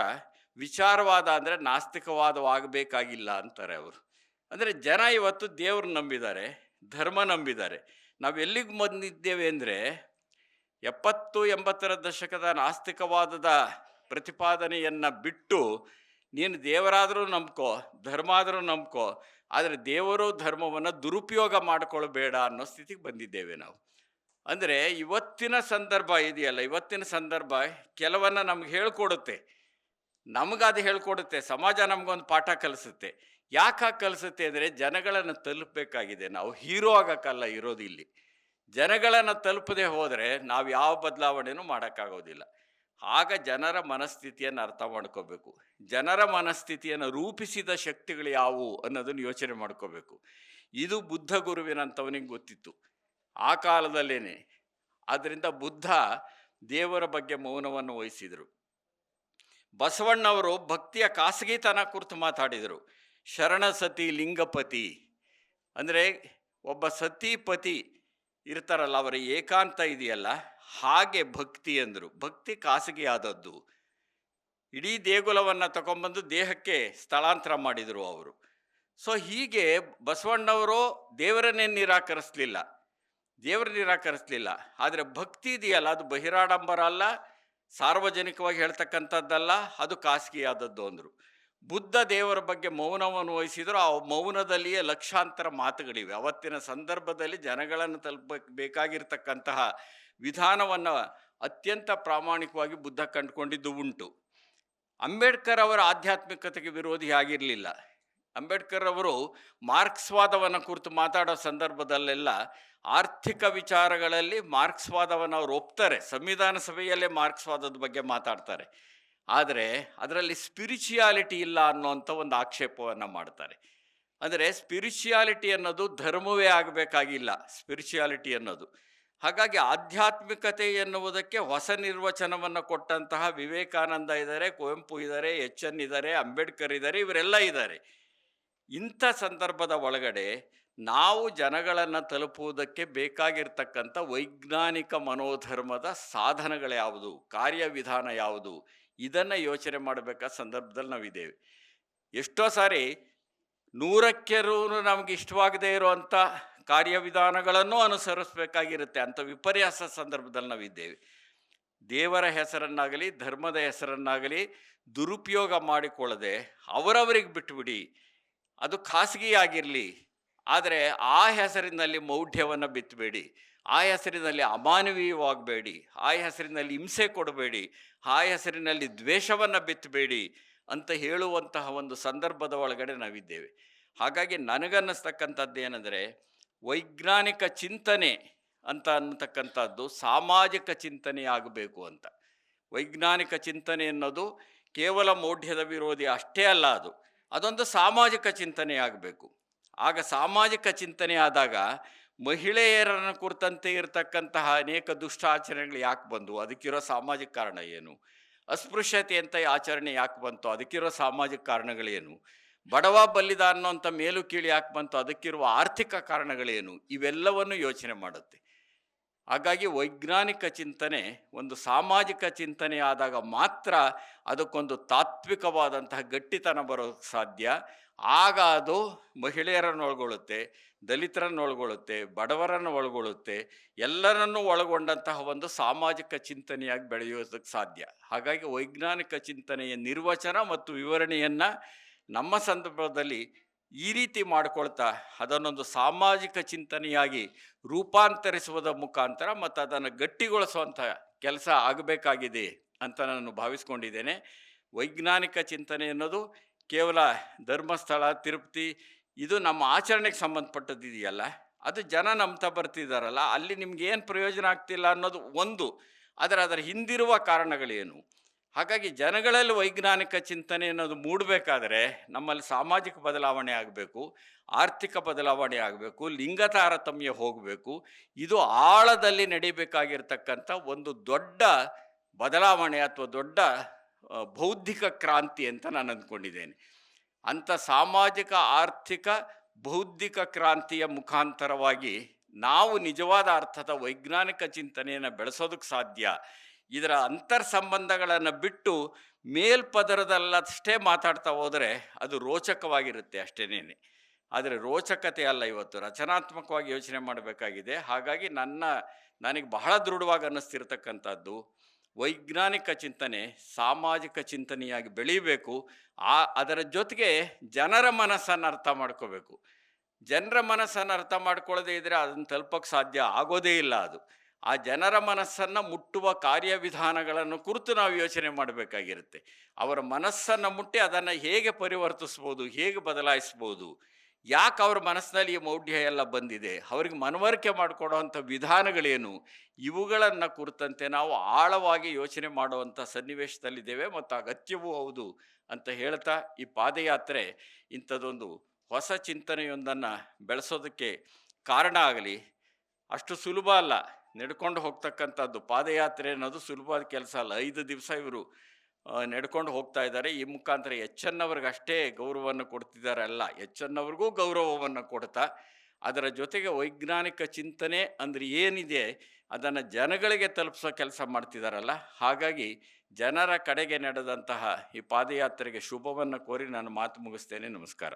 ವಿಚಾರವಾದ ಅಂದರೆ ನಾಸ್ತಿಕವಾದವಾಗಬೇಕಾಗಿಲ್ಲ ಅಂತಾರೆ ಅವರು. ಅಂದರೆ ಜನ ಇವತ್ತು ದೇವ್ರನ್ನ ನಂಬಿದ್ದಾರೆ, ಧರ್ಮ ನಂಬಿದ್ದಾರೆ. ನಾವು ಎಲ್ಲಿಗೆ ಬಂದಿದ್ದೇವೆ ಅಂದರೆ ಎಪ್ಪತ್ತು ಎಂಬತ್ತರ ದಶಕದ ನಾಸ್ತಿಕವಾದದ ಪ್ರತಿಪಾದನೆಯನ್ನು ಬಿಟ್ಟು ನೀನು ದೇವರಾದರೂ ನಂಬ್ಕೋ ಧರ್ಮ ಆದರೂ ನಂಬ್ಕೋ, ಆದರೆ ದೇವರು ಧರ್ಮವನ್ನು ದುರುಪಯೋಗ ಮಾಡಿಕೊಳ್ಬೇಡ ಅನ್ನೋ ಸ್ಥಿತಿಗೆ ಬಂದಿದ್ದೇವೆ ನಾವು. ಅಂದರೆ ಇವತ್ತಿನ ಸಂದರ್ಭ ಇದೆಯಲ್ಲ, ಇವತ್ತಿನ ಸಂದರ್ಭ ಕೆಲವನ್ನ ನಮ್ಗೆ ಹೇಳ್ಕೊಡುತ್ತೆ. ನಮಗದು ಹೇಳ್ಕೊಡುತ್ತೆ, ಸಮಾಜ ನಮಗೊಂದು ಪಾಠ ಕಲಿಸುತ್ತೆ. ಯಾಕೆ ಕಲಿಸುತ್ತೆ ಅಂದರೆ ಜನಗಳನ್ನು ತಲುಪಬೇಕಾಗಿದೆ. ನಾವು ಹೀರೋ ಆಗೋಕ್ಕಲ್ಲ ಇರೋದು ಇಲ್ಲಿ. ಜನಗಳನ್ನು ತಲುಪದೆ ಹೋದರೆ ನಾವು ಯಾವ ಬದಲಾವಣೆನೂ ಮಾಡೋಕ್ಕಾಗೋದಿಲ್ಲ. ಆಗ ಜನರ ಮನಸ್ಥಿತಿಯನ್ನು ಅರ್ಥ ಮಾಡ್ಕೋಬೇಕು. ಜನರ ಮನಸ್ಥಿತಿಯನ್ನು ರೂಪಿಸಿದ ಶಕ್ತಿಗಳು ಯಾವುವು ಅನ್ನೋದನ್ನು ಯೋಚನೆ ಮಾಡ್ಕೋಬೇಕು. ಇದು ಬುದ್ಧ ಗುರುವಿನಂಥವನಿಗೆ ಗೊತ್ತಿತ್ತು. ಆ ಕಾಲದಲ್ಲೇ ಆದ್ದರಿಂದ ಬುದ್ಧ ದೇವರ ಬಗ್ಗೆ ಮೌನವನ್ನು ವಹಿಸಿದರು. ಬಸವಣ್ಣವರು ಭಕ್ತಿಯ ಖಾಸಗಿತನ ಕುರಿತು ಮಾತಾಡಿದರು. ಶರಣ ಸತಿ ಲಿಂಗಪತಿ. ಅಂದರೆ ಒಬ್ಬ ಸತಿಪತಿ ಇರ್ತಾರಲ್ಲ, ಅವರ ಏಕಾಂತ ಇದೆಯಲ್ಲ, ಹಾಗೆ ಭಕ್ತಿ ಅಂದರು. ಭಕ್ತಿ ಖಾಸಗಿ ಆದದ್ದು. ಇಡೀ ದೇಗುಲವನ್ನು ತಗೊಂಬಂದು ದೇಹಕ್ಕೆ ಸ್ಥಳಾಂತರ ಮಾಡಿದರು ಅವರು. ಸೊ ಹೀಗೆ ಬಸವಣ್ಣವರು ದೇವರನ್ನೇ ನಿರಾಕರಿಸಲಿಲ್ಲ. ದೇವರ ನಿರಾಕರಿಸಲಿಲ್ಲ. ಆದರೆ ಭಕ್ತಿ ಇದೆಯಲ್ಲ, ಅದು ಬಹಿರಾಡಂಬರ ಅಲ್ಲ, ಸಾರ್ವಜನಿಕವಾಗಿ ಹೇಳ್ತಕ್ಕಂಥದ್ದಲ್ಲ, ಅದು ಖಾಸಗಿಯಾದದ್ದು ಅಂದರು. ಬುದ್ಧ ದೇವರ ಬಗ್ಗೆ ಮೌನವನ್ನು ವಹಿಸಿದರೂ ಆ ಮೌನದಲ್ಲಿಯೇ ಲಕ್ಷಾಂತರ ಮಾತುಗಳಿವೆ. ಅವತ್ತಿನ ಸಂದರ್ಭದಲ್ಲಿ ಜನಗಳನ್ನು ತಲುಪ ಬೇಕಾಗಿರ್ತಕ್ಕಂತಹ ವಿಧಾನವನ್ನು ಅತ್ಯಂತ ಪ್ರಾಮಾಣಿಕವಾಗಿ ಬುದ್ಧ ಕಂಡುಕೊಂಡಿದ್ದು ಉಂಟು. ಅಂಬೇಡ್ಕರ್ ಅವರ ಆಧ್ಯಾತ್ಮಿಕತೆಗೆ ವಿರೋಧಿ ಆಗಿರಲಿಲ್ಲ. ಅಂಬೇಡ್ಕರ್ ಅವರು ಮಾರ್ಕ್ಸ್ವಾದವನ್ನು ಕುರಿತು ಮಾತಾಡೋ ಸಂದರ್ಭದಲ್ಲೆಲ್ಲ ಆರ್ಥಿಕ ವಿಚಾರಗಳಲ್ಲಿ ಮಾರ್ಕ್ಸ್ವಾದವನ್ನು ಅವರು ಒಪ್ತಾರೆ. ಸಂವಿಧಾನ ಸಭೆಯಲ್ಲೇ ಮಾರ್ಕ್ಸ್ವಾದದ ಬಗ್ಗೆ ಮಾತಾಡ್ತಾರೆ. ಆದರೆ ಅದರಲ್ಲಿ ಸ್ಪಿರಿಚುಯಾಲಿಟಿ ಇಲ್ಲ ಅನ್ನೋವಂಥ ಒಂದು ಆಕ್ಷೇಪವನ್ನು ಮಾಡ್ತಾರೆ. ಅಂದರೆ ಸ್ಪಿರಿಚುಯಾಲಿಟಿ ಅನ್ನೋದು ಧರ್ಮವೇ ಆಗಬೇಕಾಗಿಲ್ಲ ಸ್ಪಿರಿಚುಯಾಲಿಟಿ ಅನ್ನೋದು. ಹಾಗಾಗಿ ಆಧ್ಯಾತ್ಮಿಕತೆ ಎನ್ನುವುದಕ್ಕೆ ಹೊಸ ನಿರ್ವಚನವನ್ನು ಕೊಟ್ಟಂತಹ ವಿವೇಕಾನಂದ ಇದ್ದಾರೆ, ಕುವೆಂಪು ಇದ್ದಾರೆ, ಎಚ್ ಎನ್ ಇದ್ದಾರೆ, ಅಂಬೇಡ್ಕರ್ ಇದ್ದಾರೆ, ಇವರೆಲ್ಲ ಇದ್ದಾರೆ. ಇಂಥ ಸಂದರ್ಭದ ಒಳಗಡೆ ನಾವು ಜನಗಳನ್ನು ತಲುಪುವುದಕ್ಕೆ ಬೇಕಾಗಿರ್ತಕ್ಕಂಥ ವೈಜ್ಞಾನಿಕ ಮನೋಧರ್ಮದ ಸಾಧನಗಳ್ಯಾವುದು ಕಾರ್ಯವಿಧಾನ ಯಾವುದು ಇದನ್ನು ಯೋಚನೆ ಮಾಡಬೇಕಾದ ಸಂದರ್ಭದಲ್ಲಿ ನಾವಿದ್ದೇವೆ. ಎಷ್ಟೋ ಸಾರಿ ನೂರಕ್ಕೆರೂ ನಮಗೆ ಇಷ್ಟವಾಗದೇ ಇರುವಂಥ ಕಾರ್ಯವಿಧಾನಗಳನ್ನು ಅನುಸರಿಸಬೇಕಾಗಿರುತ್ತೆ ಅಂಥ ವಿಪರ್ಯಾಸ ಸಂದರ್ಭದಲ್ಲಿ ನಾವಿದ್ದೇವೆ. ದೇವರ ಹೆಸರನ್ನಾಗಲಿ, ಧರ್ಮದ ಹೆಸರನ್ನಾಗಲಿ ದುರುಪಯೋಗ ಮಾಡಿಕೊಳ್ಳದೆ ಅವರವರಿಗೆ ಬಿಟ್ಟುಬಿಡಿ, ಅದು ಖಾಸಗಿಯಾಗಿರಲಿ, ಆದರೆ ಆ ಹೆಸರಿನಲ್ಲಿ ಮೌಢ್ಯವನ್ನು ಬಿತ್ತಬೇಡಿ. ಆ ಹೆಸರಿನಲ್ಲಿ ಅಮಾನವೀಯವಾಗಬೇಡಿ, ಆ ಹೆಸರಿನಲ್ಲಿ ಹಿಂಸೆ ಕೊಡಬೇಡಿ, ಆ ಹೆಸರಿನಲ್ಲಿ ದ್ವೇಷವನ್ನು ಬಿತ್ತಬೇಡಿ ಅಂತ ಹೇಳುವಂತಹ ಒಂದು ಸಂದರ್ಭದ ಒಳಗಡೆ ನಾವಿದ್ದೇವೆ. ಹಾಗಾಗಿ ನನಗನ್ನಿಸ್ತಕ್ಕಂಥದ್ದು ಏನಂದರೆ, ವೈಜ್ಞಾನಿಕ ಚಿಂತನೆ ಅಂತ ಅನ್ನತಕ್ಕಂಥದ್ದು ಸಾಮಾಜಿಕ ಚಿಂತನೆ ಆಗಬೇಕು ಅಂತ. ವೈಜ್ಞಾನಿಕ ಚಿಂತನೆ ಅನ್ನೋದು ಕೇವಲ ಮೌಢ್ಯದ ವಿರೋಧಿ ಅಷ್ಟೇ ಅಲ್ಲ ಅದು, ಅದೊಂದು ಸಾಮಾಜಿಕ ಚಿಂತನೆ ಆಗಬೇಕು. ಆಗ ಸಾಮಾಜಿಕ ಚಿಂತನೆ ಆದಾಗ ಮಹಿಳೆಯರನ್ನು ಕುರಿತಂತೆ ಇರತಕ್ಕಂತಹ ಅನೇಕ ದುಷ್ಟಾಚರಣೆಗಳು ಯಾಕೆ ಬಂದವು? ಅದಕ್ಕಿರೋ ಸಾಮಾಜಿಕ ಕಾರಣ ಏನು? ಅಸ್ಪೃಶ್ಯತೆ ಅಂತ ಆಚರಣೆ ಯಾಕೆ ಬಂತು? ಅದಕ್ಕಿರೋ ಸಾಮಾಜಿಕ ಕಾರಣಗಳೇನು? ಬಡವ ಬಲ್ಲಿದ ಅನ್ನೋಂಥ ಮೇಲು ಕೀಳು ಯಾಕೆ ಬಂತು? ಅದಕ್ಕಿರುವ ಆರ್ಥಿಕ ಕಾರಣಗಳೇನು? ಇವೆಲ್ಲವನ್ನು ಯೋಚನೆ ಮಾಡುತ್ತೆ. ಹಾಗಾಗಿ ವೈಜ್ಞಾನಿಕ ಚಿಂತನೆ, ಒಂದು ಸಾಮಾಜಿಕ ಚಿಂತನೆ ಆದಾಗ ಮಾತ್ರ ಅದಕ್ಕೊಂದು ತಾತ್ವಿಕವಾದಂತಹ ಗಟ್ಟಿತನ ಬರೋಕ್ಕೆ ಸಾಧ್ಯ. ಆಗ ಅದು ಮಹಿಳೆಯರನ್ನು ಒಳಗೊಳ್ಳುತ್ತೆ. ದಲಿತರನ್ನು ಒಳಗೊಳ್ಳುತ್ತೆ, ಬಡವರನ್ನು ಒಳಗೊಳ್ಳುತ್ತೆ, ಎಲ್ಲರನ್ನೂ ಒಳಗೊಂಡಂತಹ ಒಂದು ಸಾಮಾಜಿಕ ಚಿಂತನೆಯಾಗಿ ಬೆಳೆಯೋದಕ್ಕೆ ಸಾಧ್ಯ. ಹಾಗಾಗಿ ವೈಜ್ಞಾನಿಕ ಚಿಂತನೆಯ ನಿರ್ವಚನ ಮತ್ತು ವಿವರಣೆಯನ್ನು ನಮ್ಮ ಸಂದರ್ಭದಲ್ಲಿ ಈ ರೀತಿ ಮಾಡಿಕೊಳ್ತಾ ಅದನ್ನೊಂದು ಸಾಮಾಜಿಕ ಚಿಂತನೆಯಾಗಿ ರೂಪಾಂತರಿಸುವುದರ ಮುಖಾಂತರ ಮತ್ತು ಅದನ್ನು ಗಟ್ಟಿಗೊಳಿಸುವಂಥ ಕೆಲಸ ಆಗಬೇಕಾಗಿದೆ ಅಂತ ನಾನು ಭಾವಿಸ್ಕೊಂಡಿದ್ದೇನೆ. ವೈಜ್ಞಾನಿಕ ಚಿಂತನೆ ಅನ್ನೋದು ಕೇವಲ ಧರ್ಮಸ್ಥಳ, ತಿರುಪತಿ ಇದು ನಮ್ಮ ಆಚರಣೆಗೆ ಸಂಬಂಧಪಟ್ಟದ್ದಿದೆಯಲ್ಲ ಅದು ಜನ ನಂಬ್ತಾ ಬರ್ತಿದ್ದಾರಲ್ಲ ಅಲ್ಲಿ ನಿಮ್ಗೆ ಏನು ಪ್ರಯೋಜನ ಆಗ್ತಿಲ್ಲ ಅನ್ನೋದು ಒಂದು. ಆದರೆ ಅದರ ಹಿಂದಿರುವ ಕಾರಣಗಳೇನು? ಹಾಗಾಗಿ ಜನಗಳಲ್ಲಿ ವೈಜ್ಞಾನಿಕ ಚಿಂತನೆ ಅನ್ನೋದು ಮೂಡಬೇಕಾದ್ರೆ ನಮ್ಮಲ್ಲಿ ಸಾಮಾಜಿಕ ಬದಲಾವಣೆ ಆಗಬೇಕು, ಆರ್ಥಿಕ ಬದಲಾವಣೆ ಆಗಬೇಕು, ಲಿಂಗ ತಾರತಮ್ಯ ಹೋಗಬೇಕು. ಇದು ಆಳದಲ್ಲಿ ನಡಿಬೇಕಾಗಿರ್ತಕ್ಕಂಥ ಒಂದು ದೊಡ್ಡ ಬದಲಾವಣೆ ಅಥವಾ ದೊಡ್ಡ ಬೌದ್ಧಿಕ ಕ್ರಾಂತಿ ಅಂತ ನಾನು ಅಂದ್ಕೊಂಡಿದ್ದೇನೆ. ಅಂಥ ಸಾಮಾಜಿಕ, ಆರ್ಥಿಕ, ಬೌದ್ಧಿಕ ಕ್ರಾಂತಿಯ ಮುಖಾಂತರವಾಗಿ ನಾವು ನಿಜವಾದ ಅರ್ಥದ ವೈಜ್ಞಾನಿಕ ಚಿಂತನೆಯನ್ನು ಬೆಳೆಸೋದಕ್ಕೆ ಸಾಧ್ಯ. ಇದರ ಅಂತರ್ ಸಂಬಂಧಗಳನ್ನು ಬಿಟ್ಟು ಮೇಲ್ಪದರದಲ್ಲಷ್ಟೇ ಮಾತಾಡ್ತಾ ಹೋದರೆ ಅದು ರೋಚಕವಾಗಿರುತ್ತೆ ಅಷ್ಟೇನೇನೆ. ಆದರೆ ರೋಚಕತೆ ಅಲ್ಲ ಇವತ್ತು. ರಚನಾತ್ಮಕವಾಗಿ ಯೋಚನೆ ಮಾಡಬೇಕಾಗಿದೆ. ಹಾಗಾಗಿ ನನ್ನ, ನನಗೆ ಬಹಳ ದೃಢವಾಗಿ ಅನ್ನಿಸ್ತಿರ್ತಕ್ಕಂಥದ್ದು ವೈಜ್ಞಾನಿಕ ಚಿಂತನೆ, ಸಾಮಾಜಿಕ ಚಿಂತನೆಯಾಗಿ ಬೆಳೀಬೇಕು. ಆ, ಅದರ ಜೊತೆಗೆ ಜನರ ಮನಸ್ಸನ್ನು ಅರ್ಥ ಮಾಡ್ಕೋಬೇಕು. ಜನರ ಮನಸ್ಸನ್ನು ಅರ್ಥ ಮಾಡ್ಕೊಳ್ಳದೇ ಇದ್ದರೆ ಅದನ್ನು ತಲುಪಕ್ಕೆ ಸಾಧ್ಯ ಆಗೋದೇ ಇಲ್ಲ ಅದು. ಆ ಜನರ ಮನಸ್ಸನ್ನು ಮುಟ್ಟುವ ಕಾರ್ಯವಿಧಾನಗಳನ್ನು ಕುರಿತು ನಾವು ಯೋಚನೆ ಮಾಡಬೇಕಾಗಿರುತ್ತೆ. ಅವರ ಮನಸ್ಸನ್ನು ಮುಟ್ಟಿ ಅದನ್ನು ಹೇಗೆ ಪರಿವರ್ತಿಸ್ಬೋದು, ಹೇಗೆ ಬದಲಾಯಿಸ್ಬೋದು ಯಾಕೆ ಅವ್ರ ಮನಸ್ಸಿನಲ್ಲಿ ಈ ಮೌಢ್ಯ ಎಲ್ಲ ಬಂದಿದೆ? ಅವ್ರಿಗೆ ಮನವರಿಕೆ ಮಾಡಿಕೊಡುವಂಥ ವಿಧಾನಗಳೇನು? ಇವುಗಳನ್ನು ಕುರಿತಂತೆ ನಾವು ಆಳವಾಗಿ ಯೋಚನೆ ಮಾಡುವಂಥ ಸನ್ನಿವೇಶದಲ್ಲಿದ್ದೇವೆ ಮತ್ತು ಅಗತ್ಯವೂ ಹೌದು ಅಂತ ಹೇಳ್ತಾ ಈ ಪಾದಯಾತ್ರೆ ಇಂಥದ್ದೊಂದು ಹೊಸ ಚಿಂತನೆಯೊಂದನ್ನು ಬೆಳೆಸೋದಕ್ಕೆ ಕಾರಣ ಆಗಲಿ. ಅಷ್ಟು ಸುಲಭ ಅಲ್ಲ. ನಡ್ಕೊಂಡು ಹೋಗ್ತಕ್ಕಂಥದ್ದು ಪಾದಯಾತ್ರೆ ಅನ್ನೋದು ಸುಲಭವಾದ ಕೆಲಸ ಅಲ್ಲ. ಐದು ದಿವಸ ಇವರು ನಡ್ಕೊಂಡು ಹೋಗ್ತಾ ಇದ್ದಾರೆ. ಈ ಮುಖಾಂತರ ಎಚ್ಚನ್ನವ್ರಿಗೆ ಅಷ್ಟೇ ಗೌರವವನ್ನು ಕೊಡ್ತಿದ್ದಾರೆ ಅಲ್ಲ ಎಚ್ಚನ್ನವ್ರಿಗೂ ಗೌರವವನ್ನು ಕೊಡ್ತಾ, ಅದರ ಜೊತೆಗೆ ವೈಜ್ಞಾನಿಕ ಚಿಂತನೆ ಅಂದರೆ ಏನಿದೆ, ಅದನ್ನು ಜನಗಳಿಗೆ ತಲುಪಿಸೋ ಕೆಲಸ ಮಾಡ್ತಿದ್ದಾರಲ್ಲ. ಹಾಗಾಗಿ ಜನರ ಕಡೆಗೆ ನಡೆದಂತಹ ಈ ಪಾದಯಾತ್ರೆಗೆ ಶುಭವನ್ನು ಕೋರಿ ನಾನು ಮಾತು ಮುಗಿಸ್ತೇನೆ. ನಮಸ್ಕಾರ.